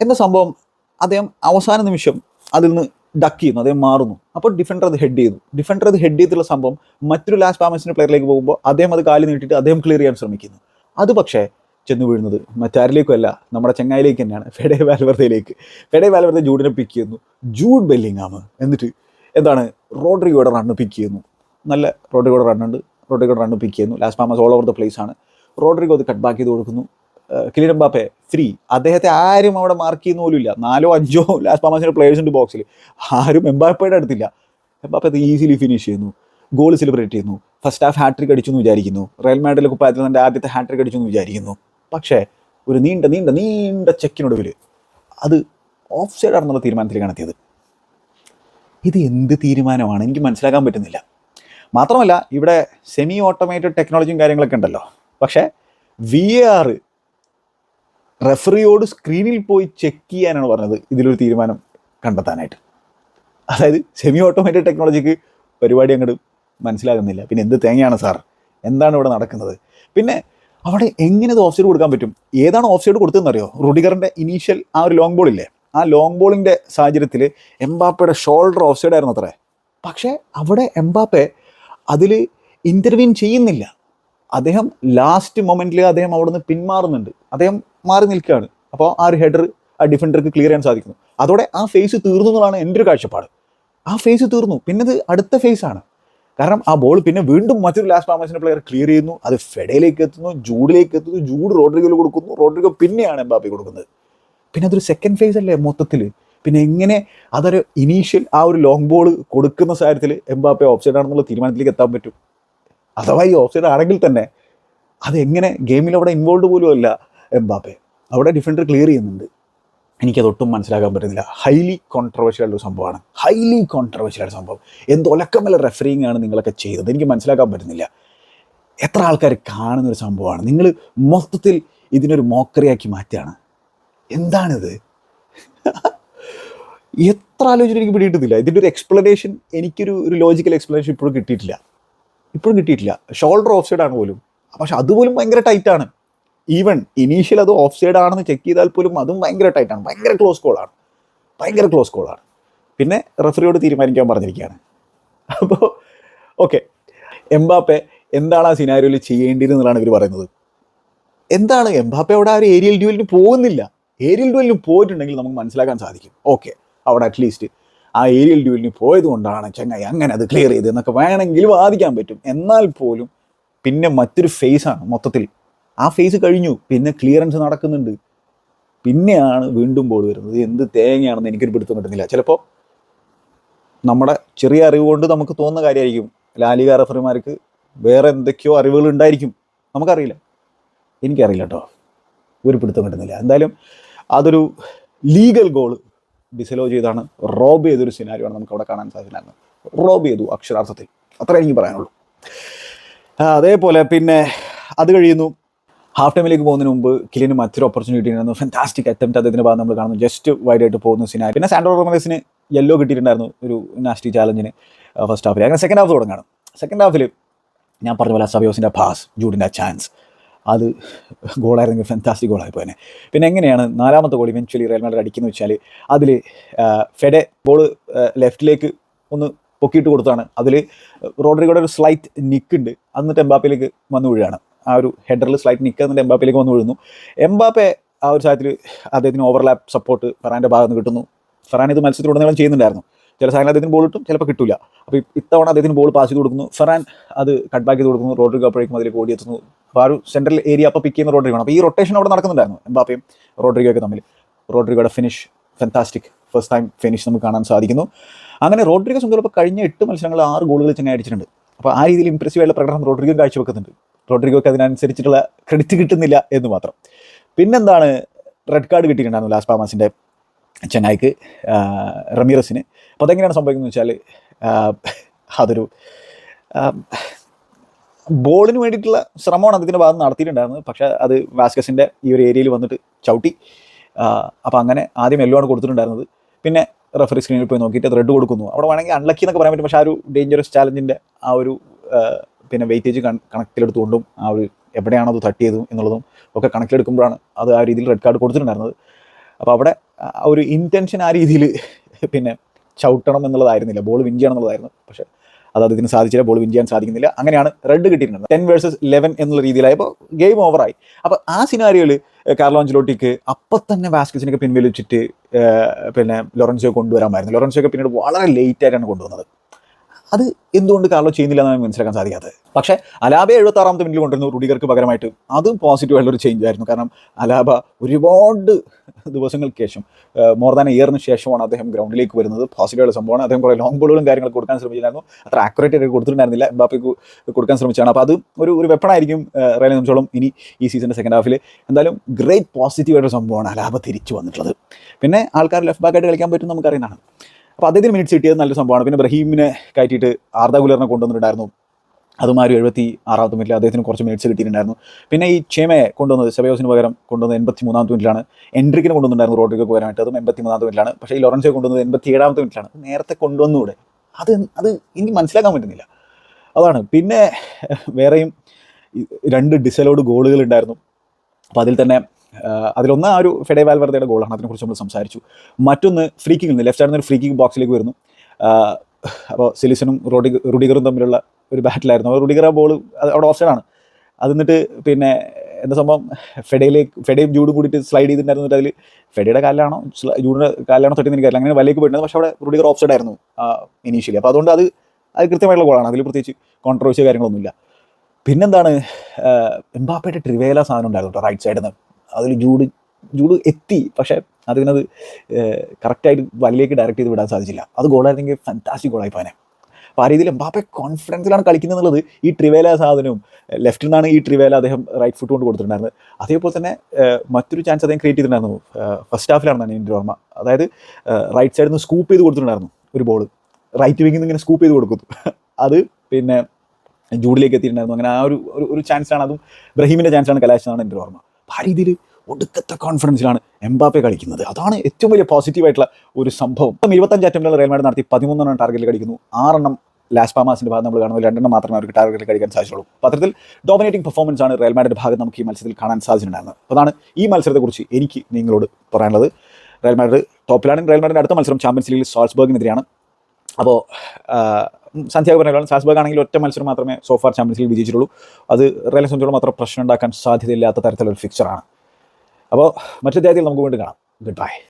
എന്ന സംഭവം അദ്ദേഹം അവസാന നിമിഷം അതിൽ നിന്ന് ഡക്ക് ചെയ്യുന്നു അദ്ദേഹം മാറുന്നു. അപ്പോൾ ഡിഫൻഡർ അത് ഹെഡ് ചെയ്തു. ഡിഫൻഡർ അത് ഹെഡ് ചെയ്തിട്ടുള്ള സംഭവം മറ്റൊരു ലാസ്റ്റ് പാമസിന്റെ പ്ലെയറിലേക്ക് പോകുമ്പോൾ അദ്ദേഹം അത് കാലി നീട്ടിയിട്ട് അദ്ദേഹം ക്ലിയർ ചെയ്യാൻ ശ്രമിക്കുന്നു. അത് പക്ഷേ ചെന്ന് വീഴുന്നത് മറ്റാരിലേക്കുമല്ല നമ്മുടെ ചെങ്ങായിലേക്ക് തന്നെയാണ് ഫെഡേ വാൽവർദ്ധയിലേക്ക് ഫെഡേ വാൽവർദ്ധ ജൂഡിനെ പിക്ക് ചെയ്യുന്നു. ജൂഡ് ബെല്ലിങ്ങാമ് എന്നിട്ട് എന്താണ് റോഡ്രിഗോയുടെ റണ്ണ് പിക്ക് ചെയ്യുന്നു. നല്ല റോഡ്രിഗോയുടെ റണ്ണുണ്ട് റോഡ്രിഗോയുടെ റണ്ണ് പിക്ക് ചെയ്യുന്നു. Las Palmas all over the place ആണ്. റോഡ്രിഗോ അത് കട്ട് ബാക്ക് ചെയ്ത് കൊടുക്കുന്നു. കിലിൻ ബാപ്പെ ഫ്രീ അദ്ദേഹത്തെ ആരും അവിടെ മാർക്ക് ചെയ്യുന്ന പോലും ഇല്ല. നാലോ അഞ്ചോ ലാസ്റ്റ് പാമസിന്റെ പ്ലേയേഴ്സ് ഉണ്ട് ബോക്സിൽ ആരും എംബാപ്പയുടെ അടുത്തില്ല. എംബാപ്പെ അത് ഈസിലി ഫിനിഷ് ചെയ്യുന്നു. ഗോൾ സെലിബ്രേറ്റ് ചെയ്യുന്നു. ഫസ്റ്റ് ഹാഫ് ഹാട്രിക് അടിച്ചു എന്ന് വിചാരിക്കുന്നു. റയൽ മാഡ്രിഡിലെ കുപ്പായത്തിൽ തന്റെ ആദ്യത്തെ ഹാട്രിക് അടിച്ചു എന്ന് വിചാരിക്കുന്നു. പക്ഷേ ഒരു നീണ്ട നീണ്ട നീണ്ട ചെക്കിനൊടുവിൽ അത് ഓഫ് സൈഡ് ആണെന്നുള്ള തീരുമാനത്തിലേക്കാണ് എത്തിയത്. ഇത് എന്ത് തീരുമാനമാണ്? എനിക്ക് മനസ്സിലാക്കാൻ പറ്റുന്നില്ല. മാത്രമല്ല ഇവിടെ സെമി ഓട്ടോമേറ്റഡ് ടെക്നോളജിയും കാര്യങ്ങളൊക്കെ ഉണ്ടല്ലോ. പക്ഷേ വി ആർ റെഫറിയോട് സ്ക്രീനിൽ പോയി ചെക്ക് ചെയ്യാനാണ് പറഞ്ഞത്. ഇതിലൊരു തീരുമാനം കണ്ടെത്താനായിട്ട്. അതായത് സെമി ഓട്ടോമാറ്റിക് ടെക്നോളജിക്ക് പരിപാടി അങ്ങോട്ട് മനസ്സിലാകുന്നില്ല. പിന്നെ എന്ത് തേങ്ങയാണ് സാർ എന്താണ് ഇവിടെ നടക്കുന്നത്? പിന്നെ അവിടെ എങ്ങനെ ഇത് ഓഫ് സൈഡ് കൊടുക്കാൻ പറ്റും? ഏതാണ് ഓഫ് സൈഡ് കൊടുത്തതെന്നറിയോ? റുഡിഗറിന്റെ ഇനീഷ്യൽ ആ ഒരു ലോങ് ബോൾ ഇല്ലേ? ആ ലോങ് ബോളിന്റെ സാഹചര്യത്തിൽ എംബാപ്പയുടെ ഷോൾഡർ ഓഫ് സൈഡ് ആയിരുന്നു അത്രേ. പക്ഷേ അവിടെ എംബാപ്പെ അതിൽ ഇന്റർവ്യൂൻ ചെയ്യുന്നില്ല. അദ്ദേഹം ലാസ്റ്റ് മൊമെന്റിൽ അദ്ദേഹം അവിടെ നിന്ന് പിന്മാറുന്നുണ്ട്. അദ്ദേഹം മാറി നിൽക്കുകയാണ്. അപ്പോൾ ആ ഒരു ഹെഡർ ആ ഡിഫൻഡർക്ക് ക്ലിയർ ചെയ്യാൻ സാധിക്കുന്നു. അതോടെ ആ ഫേസ് തീർന്നു എന്നുള്ളതാണ് എന്റെ ഒരു കാഴ്ചപ്പാട്. ആ ഫേസ് തീർന്നു. പിന്നെ അത് അടുത്ത ഫേസ് ആണ്. കാരണം ആ ബോൾ പിന്നെ വീണ്ടും മറ്റൊരു ലാസ്റ്റ് പാമസിന്റെ പ്ലെയർ ക്ലിയർ ചെയ്യുന്നു. അത് ഫെഡയിലേക്ക് എത്തുന്നു ജൂഡിലേക്ക് എത്തുന്നു ജൂഡ് റോഡ്രിഗോയിൽ കൊടുക്കുന്നു. റോഡ്രിഗോ പിന്നെയാണ് എംബാപ്പി കൊടുക്കുന്നത്. പിന്നെ അതൊരു സെക്കൻഡ് ഫേസ് അല്ലേ മൊത്തത്തിൽ പിന്നെ എങ്ങനെ അതൊരു ഇനീഷ്യൽ ആ ഒരു ലോങ് ബോൾ കൊടുക്കുന്ന സാഹചര്യത്തിൽ എംബാപ്പെ ഓപ്ഷൻ ആണെന്നുള്ള തീരുമാനത്തിലേക്ക് എത്താൻ പറ്റും? അഥവാ ഈ ഓഫ്സൈഡ് ആണെങ്കിൽ തന്നെ അതെങ്ങനെ ഗെയിമിൽ അവിടെ ഇൻവോൾവ് പോലും അല്ല. എംബാപ്പെ അവിടെ ഡിഫൻഡർ ക്ലിയർ ചെയ്യുന്നുണ്ട്. എനിക്കതൊട്ടും മനസ്സിലാക്കാൻ പറ്റുന്നില്ല. ഹൈലി കോൺട്രവേഴ്ഷ്യൽ ഒരു സംഭവമാണ്. ഹൈലി കോൺട്രവേഴ്ഷ്യൽ സംഭവം. എന്തൊലക്കമല്ല റെഫറിങ് ആണ് നിങ്ങളൊക്കെ ചെയ്തത്? എനിക്ക് മനസ്സിലാക്കാൻ പറ്റുന്നില്ല. എത്ര ആൾക്കാർ കാണുന്ന ഒരു സംഭവമാണ്. നിങ്ങൾ മൊത്തത്തിൽ ഇതിനൊരു മോക്കറിയാക്കി മാറ്റുകയാണ്. എന്താണിത്? <laughs> എത്ര ആലോചന എനിക്ക് പിടിയിട്ടില്ല ഇതിന്റെ ഒരു എക്സ്പ്ലനേഷൻ എനിക്കൊരു ഒരു ലോജിക്കൽ എക്സ്പ്ലനേഷൻ ഇപ്പോഴും കിട്ടിയിട്ടില്ല. ഇപ്പോഴും കിട്ടിയിട്ടില്ല. ഷോൾഡർ ഓഫ് സൈഡ് ആണ് പോലും. പക്ഷെ അതുപോലും ഭയങ്കര ടൈറ്റാണ് ഈവൻ ഇനീഷ്യൽ അത് ഓഫ് സൈഡ് ആണെന്ന് ചെക്ക് ചെയ്താൽ പോലും അതും ഭയങ്കര ടൈറ്റാണ് ഭയങ്കര ക്ലോസ് കോളാണ് ഭയങ്കര ക്ലോസ് കോളാണ് പിന്നെ റെഫറിയോട് തീരുമാനിക്കാൻ പറഞ്ഞിരിക്കുകയാണ്. അപ്പോൾ ഓക്കെ എംബാപ്പെ എന്താണ് ആ സിനാരിയോയിൽ ചെയ്യേണ്ടത് എന്നുള്ളതാണ് ഇവർ പറയുന്നത്? എന്താണ്? എംബാപ്പെ അവിടെ ആ ഒരു ഏരിയൽ ഡ്യൂവലിന് പോകുന്നില്ല. ഏരിയൽ ഡ്യൂവലിന് പോയിട്ടുണ്ടെങ്കിൽ നമുക്ക് മനസ്സിലാക്കാൻ സാധിക്കും. ഓക്കെ അവിടെ അറ്റ്ലീസ്റ്റ് ആ ഏരിയൽ ഡ്യൂലിന് പോയത് കൊണ്ടാണ് ചങ്ങായി അങ്ങനെ അത് ക്ലിയർ ചെയ്ത് എന്നൊക്കെ വേണമെങ്കിൽ വാദിക്കാൻ പറ്റും. എന്നാൽ പോലും പിന്നെ മറ്റൊരു ഫേസാണ് മൊത്തത്തിൽ. ആ ഫേസ് കഴിഞ്ഞു. പിന്നെ ക്ലിയറൻസ് നടക്കുന്നുണ്ട്. പിന്നെയാണ് വീണ്ടും ബോൾ വരുന്നത്. എന്ത് തേങ്ങയാണെന്ന് എനിക്കൊരു പിടുത്തം കിട്ടുന്നില്ല. ചിലപ്പോൾ നമ്മുടെ ചെറിയ അറിവ് കൊണ്ട് നമുക്ക് തോന്നുന്ന കാര്യമായിരിക്കും. ലാലിക റഫറിമാർക്ക് വേറെ എന്തൊക്കെയോ അറിവുകൾ ഉണ്ടായിരിക്കും. നമുക്കറിയില്ല. എനിക്കറിയില്ല കേട്ടോ. ഒരു പിടുത്തം കിട്ടുന്നില്ല. എന്തായാലും അതൊരു ലീഗൽ ഗോൾ ഡിസലോ ചെയ്താണ്. റോബ് ചെയ്തൊരു സിനാരിയാണ് നമുക്ക് അവിടെ കാണാൻ സാധിക്കുന്നത്. റോബ് ചെയ്തു അക്ഷരാർത്ഥത്തിൽ. അത്ര എനിക്ക് പറയാനുള്ളൂ. അതേപോലെ പിന്നെ അത് കഴിയുന്നു. ഹാഫ് ടൈമിലേക്ക് പോകുന്നതിന് മുമ്പ് കിലിന് മറ്റൊരു ഓപ്പർച്യൂണിറ്റി ഉണ്ടായിരുന്നു. ഫാന്റാസ്റ്റിക് അറ്റംപ്റ്റ് അദ്ദേഹത്തിന്റെ ഭാഗം നമ്മൾ കാണുന്നു. ജസ്റ്റ് വൈഡ് ആയിട്ട് പോകുന്ന സിനാരി പിന്നെ സാൻഡോ റോമസിന് യെല്ലോ കിട്ടിയിട്ടുണ്ടായിരുന്നു ഒരു നാസ്റ്റി ചാലഞ്ചിന് ഫസ്റ്റ് ഹാഫിൽ അങ്ങനെ സെക്കൻഡ് ഹാഫ് തുടങ്ങാണ്. സെക്കൻഡ് ഹാഫിൽ ഞാൻ പറഞ്ഞ പോലെ സബിയോസിന്റെ പാസ് ജൂഡിന്റെ ചാൻസ് അത് ഗോളായിരുന്നെങ്കിൽ ഫെന്റാസ്റ്റിക് ഗോളായി പോയനെ. പിന്നെ എങ്ങനെയാണ് നാലാമത്തെ ഗോൾ ഇവൻച്വലി റയൽ മാഡ്രിഡ് അടിക്കുന്നത് വെച്ചാൽ അതിൽ ഫെഡെ ബോൾ ലെഫ്റ്റിലേക്ക് ഒന്ന് പൊക്കിയിട്ട് കൊടുത്താണ്. അതിൽ റോഡ്രിഗോയുടെ ഒരു സ്ലൈറ്റ് നിക്ക് ഉണ്ട്. എന്നിട്ട് എംബാപ്പയിലേക്ക് വന്നു വീഴുകയാണ്. ആ ഒരു ഹെഡറിൽ സ്ലൈറ്റ് നിക്ക് എന്നിട്ട് എംബാപ്പയിലേക്ക് വന്നു വീഴുന്നു. എംബാപ്പെ ആ ഒരു സാഹചര്യത്തിൽ അദ്ദേഹത്തിന് ഓവർലാപ്പ് സപ്പോർട്ട് ഫെറാന്റെ ഭാഗത്ത് നിന്ന് കിട്ടുന്നു. ഫെറാൻ ഇത് മത്സരത്തിലുടനീളം ചെയ്യുന്നുണ്ടായിരുന്നു. ചില സാധനങ്ങൾ അദ്ദേഹത്തിന് ബോൾ കിട്ടും ചിലപ്പോൾ കിട്ടില്ല അപ്പോൾ ഇത്തവണ അദ്ദേഹത്തിന് ബോൾ പാസ് ചെയ്ത് കൊടുക്കുന്നു. ഫെറാൻ അത് കട്ട് ബാക്ക് ചെയ്ത് കൊടുക്കുന്നു. റോഡ്രിഗോ അപ്പോഴേക്കും അതിലേക്ക് ഓടിയെത്തുന്നു അപ്പോൾ ആ ഒരു സെൻട്രൽ ഏരിയ അപ്പോൾ പിക്ക് ചെയ്യുന്ന റോഡ്രിഗോ ആണ് അപ്പോൾ ഈ റൊട്ടേഷൻ അവിടെ നടക്കുന്നുണ്ടായിരുന്നു. എംബാപ്പയും റോഡ്രിഗോ ഒക്കെ തമ്മിൽ. റോഡ്രിഗോയുടെ finish fantastic first time finish നമുക്ക് കാണാൻ സാധിക്കുന്നു. അങ്ങനെ റോഡ്രിഗോ സംബന്ധിച്ച് ഇപ്പോൾ കഴിഞ്ഞ എട്ട് മത്സരങ്ങൾ ആറ് ഗോളുകൾ ചങ്ങായി അടിച്ചിട്ടുണ്ട്. അപ്പോൾ ആ രീതിയിൽ ഇംപ്രസീവ് ആയിട്ടുള്ള പ്രകടനം റോഡ്രിഗോ കാഴ്ചവെക്കുന്നുണ്ട്. റോഡ്രിഗോയ്ക്ക് അതിനനുസരിച്ചിട്ടുള്ള ക്രെഡിറ്റ് കിട്ടുന്നില്ല എന്ന് മാത്രം. പിന്നെന്താണ്? റെഡ് കാർഡ് കിട്ടിയിട്ടുണ്ടായിരുന്നു ലാസ്റ്റ് പാമാസിന്റെ ചെന്നൈക്ക് റമീറസിന്. അപ്പോൾ അതെങ്ങനെയാണ് സംഭവിക്കുന്നത് വെച്ചാൽ അതൊരു ബോളിന് വേണ്ടിയിട്ടുള്ള ശ്രമമാണ് അദ്ദേഹത്തിന്റെ ഭാഗത്ത് നടത്തിയിട്ടുണ്ടായിരുന്നത്. പക്ഷേ അത് വാസ്കസിന്റെ ഈ ഒരു ഏരിയയിൽ വന്നിട്ട് ചവിട്ടി. അപ്പോൾ അങ്ങനെ ആദ്യം യെല്ലോ ആണ് കൊടുത്തിട്ടുണ്ടായിരുന്നത്. പിന്നെ റെഫറി സ്ക്രീനിൽ പോയി നോക്കിയിട്ട് റെഡ് കൊടുക്കുന്നു. അവിടെ വേണമെങ്കിൽ അൺലക്കി എന്നൊക്കെ പറയാൻ പറ്റും. പക്ഷേ ആ ഒരു ഡേഞ്ചറസ് ചാലഞ്ചിന്റെ ആ ഒരു പിന്നെ വെയിറ്റേജ് കണക്കിലെടുത്തുകൊണ്ടും ആ ഒരു എവിടെയാണോ അത് തട്ടിയത് എന്നുള്ളതും ഒക്കെ കണക്കിലെടുക്കുമ്പോഴാണ് അത് ആ രീതിയിൽ റെഡ് കാർഡ് കൊടുത്തിട്ടുണ്ടായിരുന്നത്. അപ്പോൾ അവിടെ ആ ഒരു ഇന്റൻഷൻ ആ രീതിയിൽ പിന്നെ ചവിട്ടണം എന്നുള്ളതായിരുന്നില്ല. ബോൾ വിൻ ചെയ്യണം എന്നുള്ളതായിരുന്നു. പക്ഷേ അത് അദ്ദേഹത്തിന് സാധിച്ചില്ല. ബോൾ വിൻ ചെയ്യാൻ സാധിക്കുന്നില്ല. അങ്ങനെയാണ് റെഡ് കിട്ടിയിരുന്നത് ടെൻ വേഴ്സസ് ലെവൻ എന്നുള്ള രീതിയിലായപ്പോൾ ഗെയിം ഓവറായി അപ്പോൾ ആ സിനാരിയോയിൽ കാർലോ അഞ്ചലോട്ടിക്ക് അപ്പം തന്നെ വാസ്കിസിനൊക്കെ പിൻവലിച്ചിട്ട് പിന്നെ ലൊറൻസിയോ കൊണ്ടുവരാമായിരുന്നു. ലൊറൻസിയൊക്കെ പിന്നീട് വളരെ ലേറ്റ് ആയിട്ടാണ് കൊണ്ടുവന്നത്. അത് എന്തുകൊണ്ട് കാർലോ ചെയ്യുന്നില്ല എന്നാണ് മനസ്സിലാക്കാൻ സാധിക്കാത്തത്. പക്ഷേ അലാബ എഴുപത്തി ആറാമത്തെ മിനിറ്റിൽ കൊണ്ടുവരുന്നു റുഡിഗർക്ക് പകരമായിട്ട് അതും പോസിറ്റീവ് ഒരു ചേഞ്ച് ആയിരുന്നു. കാരണം അലാബ ഒരുപാട് ദിവസങ്ങൾക്ക് ശേഷം മോർ ദാൻ ഇയറിന് ശേഷമാണ് അദ്ദേഹം ഗ്രൗണ്ടിലേക്ക് വരുന്നത്. പോസിറ്റീവ് ആയിട്ടുള്ള സംഭവമാണ്. അദ്ദേഹം കുറേ ലോങ് ബോളുകളും കാര്യങ്ങളും കൊടുക്കാൻ ശ്രമിച്ചിട്ടുണ്ടായിരുന്നു. അത്ര ആക്യുറേറ്റ് ആയിട്ട് കൊടുത്തിട്ടുണ്ടായിരുന്നില്ല. എംബാപ്പയ്ക്ക് കൊടുക്കാൻ ശ്രമിച്ചാണ് അപ്പോൾ അത് ഒരു ഒരു വെപ്പണായിരിക്കും റയലിനെ സംബന്ധിച്ചോളം ഇനി ഈ സീസണിന്റെ സെക്കൻഡ് ഹാഫിൽ എന്തായാലും ഗ്രേറ്റ് പോസിറ്റീവ് ആയിട്ടുള്ള സംഭവമാണ് അലാബ തിരിച്ചു വന്നിട്ടുള്ളത്. പിന്നെ ആൾക്കാർ ലെഫ്റ്റ് ബാക്കായിട്ട് കളിക്കാൻ പറ്റും നമുക്കറിയുന്നതാണ്. അപ്പോൾ അദ്ദേഹത്തിന് മിനിറ്റ്സ് കിട്ടിയത് നല്ല സംഭവമാണ്. പിന്നെ ബ്രഹീമിനെ കയറ്റിയിട്ട് ആർദ ഗുലറിനെ കൊണ്ടുവന്നിട്ടുണ്ടായിരുന്നു. അതുമാതിരി എഴുപത്തി ആറാമത്തെ മിനിറ്റിൽ അദ്ദേഹത്തിന് കുറച്ച് മിനിറ്റ്സ് കിട്ടിയിട്ടുണ്ടായിരുന്നു. പിന്നെ ഈ ക്ഷേമയെ കൊണ്ടുവന്നത് സെബയോസിന് പകരം കൊണ്ടുവന്നത് എൺപത്തി മൂന്നാമത്തെ മിനിറ്റിലാണ് എൻട്രിക്കിനെ കൊണ്ടുവന്നിട്ടുണ്ടായിരുന്നു റോഡ്രിക്ക് പകരമായിട്ട്. അതും എൺപത്തി മൂന്നാമത്തെ മിനിറ്റിലാണ് പക്ഷേ ഈ ലോറൻസെ കൊണ്ടുവന്നത് എൺപത്തി ഏഴാമത്തെ മിനിറ്റിലാണ് നേരത്തെ കൊണ്ടുവന്നുകൂടെ? അത് അത് ഇനി മനസ്സിലാക്കാൻ പറ്റുന്നില്ല. അതാണ്. പിന്നെ വേറെയും രണ്ട് ഡിസലോഡ് ഗോളുകൾ ഉണ്ടായിരുന്നു. അപ്പോൾ അതിൽ തന്നെ അതിലൊന്ന് ആ ഒരു ഫെഡേ വാൽവർദയുടെ ഗോളാണ്. അതിനെക്കുറിച്ച് നമ്മൾ സംസാരിച്ചു. മറ്റൊന്ന് ഫ്രീ കിക്ക് നിന്ന് ലെഫ്റ്റ് നിന്ന് ഒരു ഫ്രീ കിക്ക് ബോക്സിലേക്ക് വരുന്നു. അപ്പോൾ സിലിസനും റോഡി റുഡിഗറും തമ്മിലുള്ള ഒരു ബാറ്റിലായിരുന്നു അപ്പോൾ റുഡിഗർ ആ ബോൾ അവിടെ ഓഫ് സൈഡാണ് അത് എന്നിട്ട് പിന്നെ എന്താ സംഭവം? ഫെഡയിലേക്ക് ഫെഡയും ജൂഡ് കൂടിയിട്ട് സ്ലൈഡ് ചെയ്തിട്ടുണ്ടായിരുന്നു. അതിൽ ഫെഡയുടെ കാലിലാണോ സ്ല- ജൂഡിന്റെ കാലിലാണോ എനിക്ക് അങ്ങനെ വലയിലേക്ക് പോയിട്ടുണ്ട്. പക്ഷേ അവിടെ റുഡിഗർ ഓഫ് സൈഡ് ആയിരുന്നു ഇനീഷ്യലി അപ്പോൾ അതുകൊണ്ട് അത് അത് കൃത്യമായിട്ടുള്ള ഗോളാണ് അതിൽ പ്രത്യേകിച്ച് കോൺട്രവേഴ്സിയോ കാര്യങ്ങളൊന്നുമില്ല. പിന്നെന്താണ്? എംബാപ്പയുടെ ട്രിവേല സാധനം ഉണ്ടായിരുന്നു കേട്ടോ റൈറ്റ് സൈഡിൽ നിന്ന് അതിൽ ജൂഡ് ജൂഡ് എത്തി. പക്ഷേ അതിനത് കറക്റ്റായിട്ട് വലയിലേക്ക് ഡയറക്റ്റ് ചെയ്ത് വിടാൻ സാധിച്ചില്ല. അത് ഗോളായിരുന്നെങ്കിൽ ഫാന്റാസ്റ്റിക് ഗോളായി പോനെ അപ്പോൾ ആ രീതിയിൽ എംബാപ്പെ കോൺഫിഡൻസിലാണ് കളിക്കുന്നത് എന്നുള്ളത് ഈ ട്രിവേല സാധനവും ലെഫ്റ്റിൽ നിന്നാണ് ഈ ട്രിവേല അദ്ദേഹം റൈറ്റ് ഫുട്ട് കൊണ്ട് കൊടുത്തിട്ടുണ്ടായിരുന്നത്. അതേപോലെ തന്നെ മറ്റൊരു ചാൻസ് അദ്ദേഹം ക്രിയേറ്റ് ചെയ്തിട്ടുണ്ടായിരുന്നു. ഫസ്റ്റ് ഹാഫിലാണെന്നാണ് എന്റെ ഓർമ്മ. അതായത് റൈറ്റ് സൈഡിൽ നിന്ന് സ്കൂപ്പ് ചെയ്ത് കൊടുത്തിട്ടുണ്ടായിരുന്നു ഒരു ബോൾ റൈറ്റ് വിങ്ങിൽ നിന്ന് ഇങ്ങനെ സ്കൂപ്പ് ചെയ്ത് കൊടുക്കുന്നു അത് പിന്നെ ജൂഡിലേക്ക് എത്തിയിട്ടുണ്ടായിരുന്നു. അങ്ങനെ ആ ഒരു- ഒരു ചാൻസാണ് അതും ബ്രഹീമിന്റെ ചാൻസാണ് കലാശനാണ് എന്റെ ഓർമ്മ. ആ രീതിയിൽ ഒടുക്കത്തെ കോൺഫിഡൻസിലാണ് എംബാപ്പെ കളിക്കുന്നത്. അതാണ് ഏറ്റവും വലിയ പോസിറ്റീവ് ആയിട്ടുള്ള ഒരു സംഭവം. ഇരുപത്തഞ്ച് അറ്റംപ്റ്റുകൾ റയൽ മാഡ് നടത്തി പതിമൂന്നെണ്ണം ടാർഗറ്റിൽ കളിക്കുന്നു. ആറെണ്ണം ലാസ് പാമാസിന്റെ ഭാഗം നമ്മൾ കാണുന്നത് രണ്ടെണ്ണം മാത്രമേ അവർക്ക് ടാർഗറ്റിൽ കളിക്കാൻ സാധിച്ചുള്ളൂ. അപ്പോൾ അത്തരത്തിൽ ഡോമിനേറ്റിംഗ് പെർഫോമൻസ് ആണ് റയൽ മാഡിന്റെ ഭാഗത്ത് നമുക്ക് ഈ മത്സരത്തിൽ കാണാൻ സാധിച്ചിട്ടുണ്ടായിരുന്നത്. അതാണ് ഈ മത്സരത്തെക്കുറിച്ച് എനിക്ക് നിങ്ങളോട് പറയാനുള്ളത്. റയൽ മാഡ് ടോപ്പിലാണ് റയൽ മാഡിന്റെ അടുത്ത മത്സരം ചാമ്പ്യൻസ് ലീഗിൽ സാൾസ്ബർഗിനെതിരെയാണ് അപ്പോൾ സന്ധ്യാഗ് പറഞ്ഞാലും സാസ്ബർഗ് ആണെങ്കിൽ ഒറ്റ മത്സരം മാത്രമേ സോഫാർ ചാമ്പ്യൻസ് ലീഗ് വിജയിച്ചിട്ടുള്ളൂ. അത് റയൽ സംബന്ധിച്ചോളം അത്ര പ്രശ്നം ഉണ്ടാക്കാൻ സാധ്യതയില്ലാത്ത തരത്തിലൊരു ഫിക്ചറാണ് അപ്പോൾ മറ്റു അധ്യായത്തിൽ നമുക്ക് വീണ്ടും കാണാം. Good bye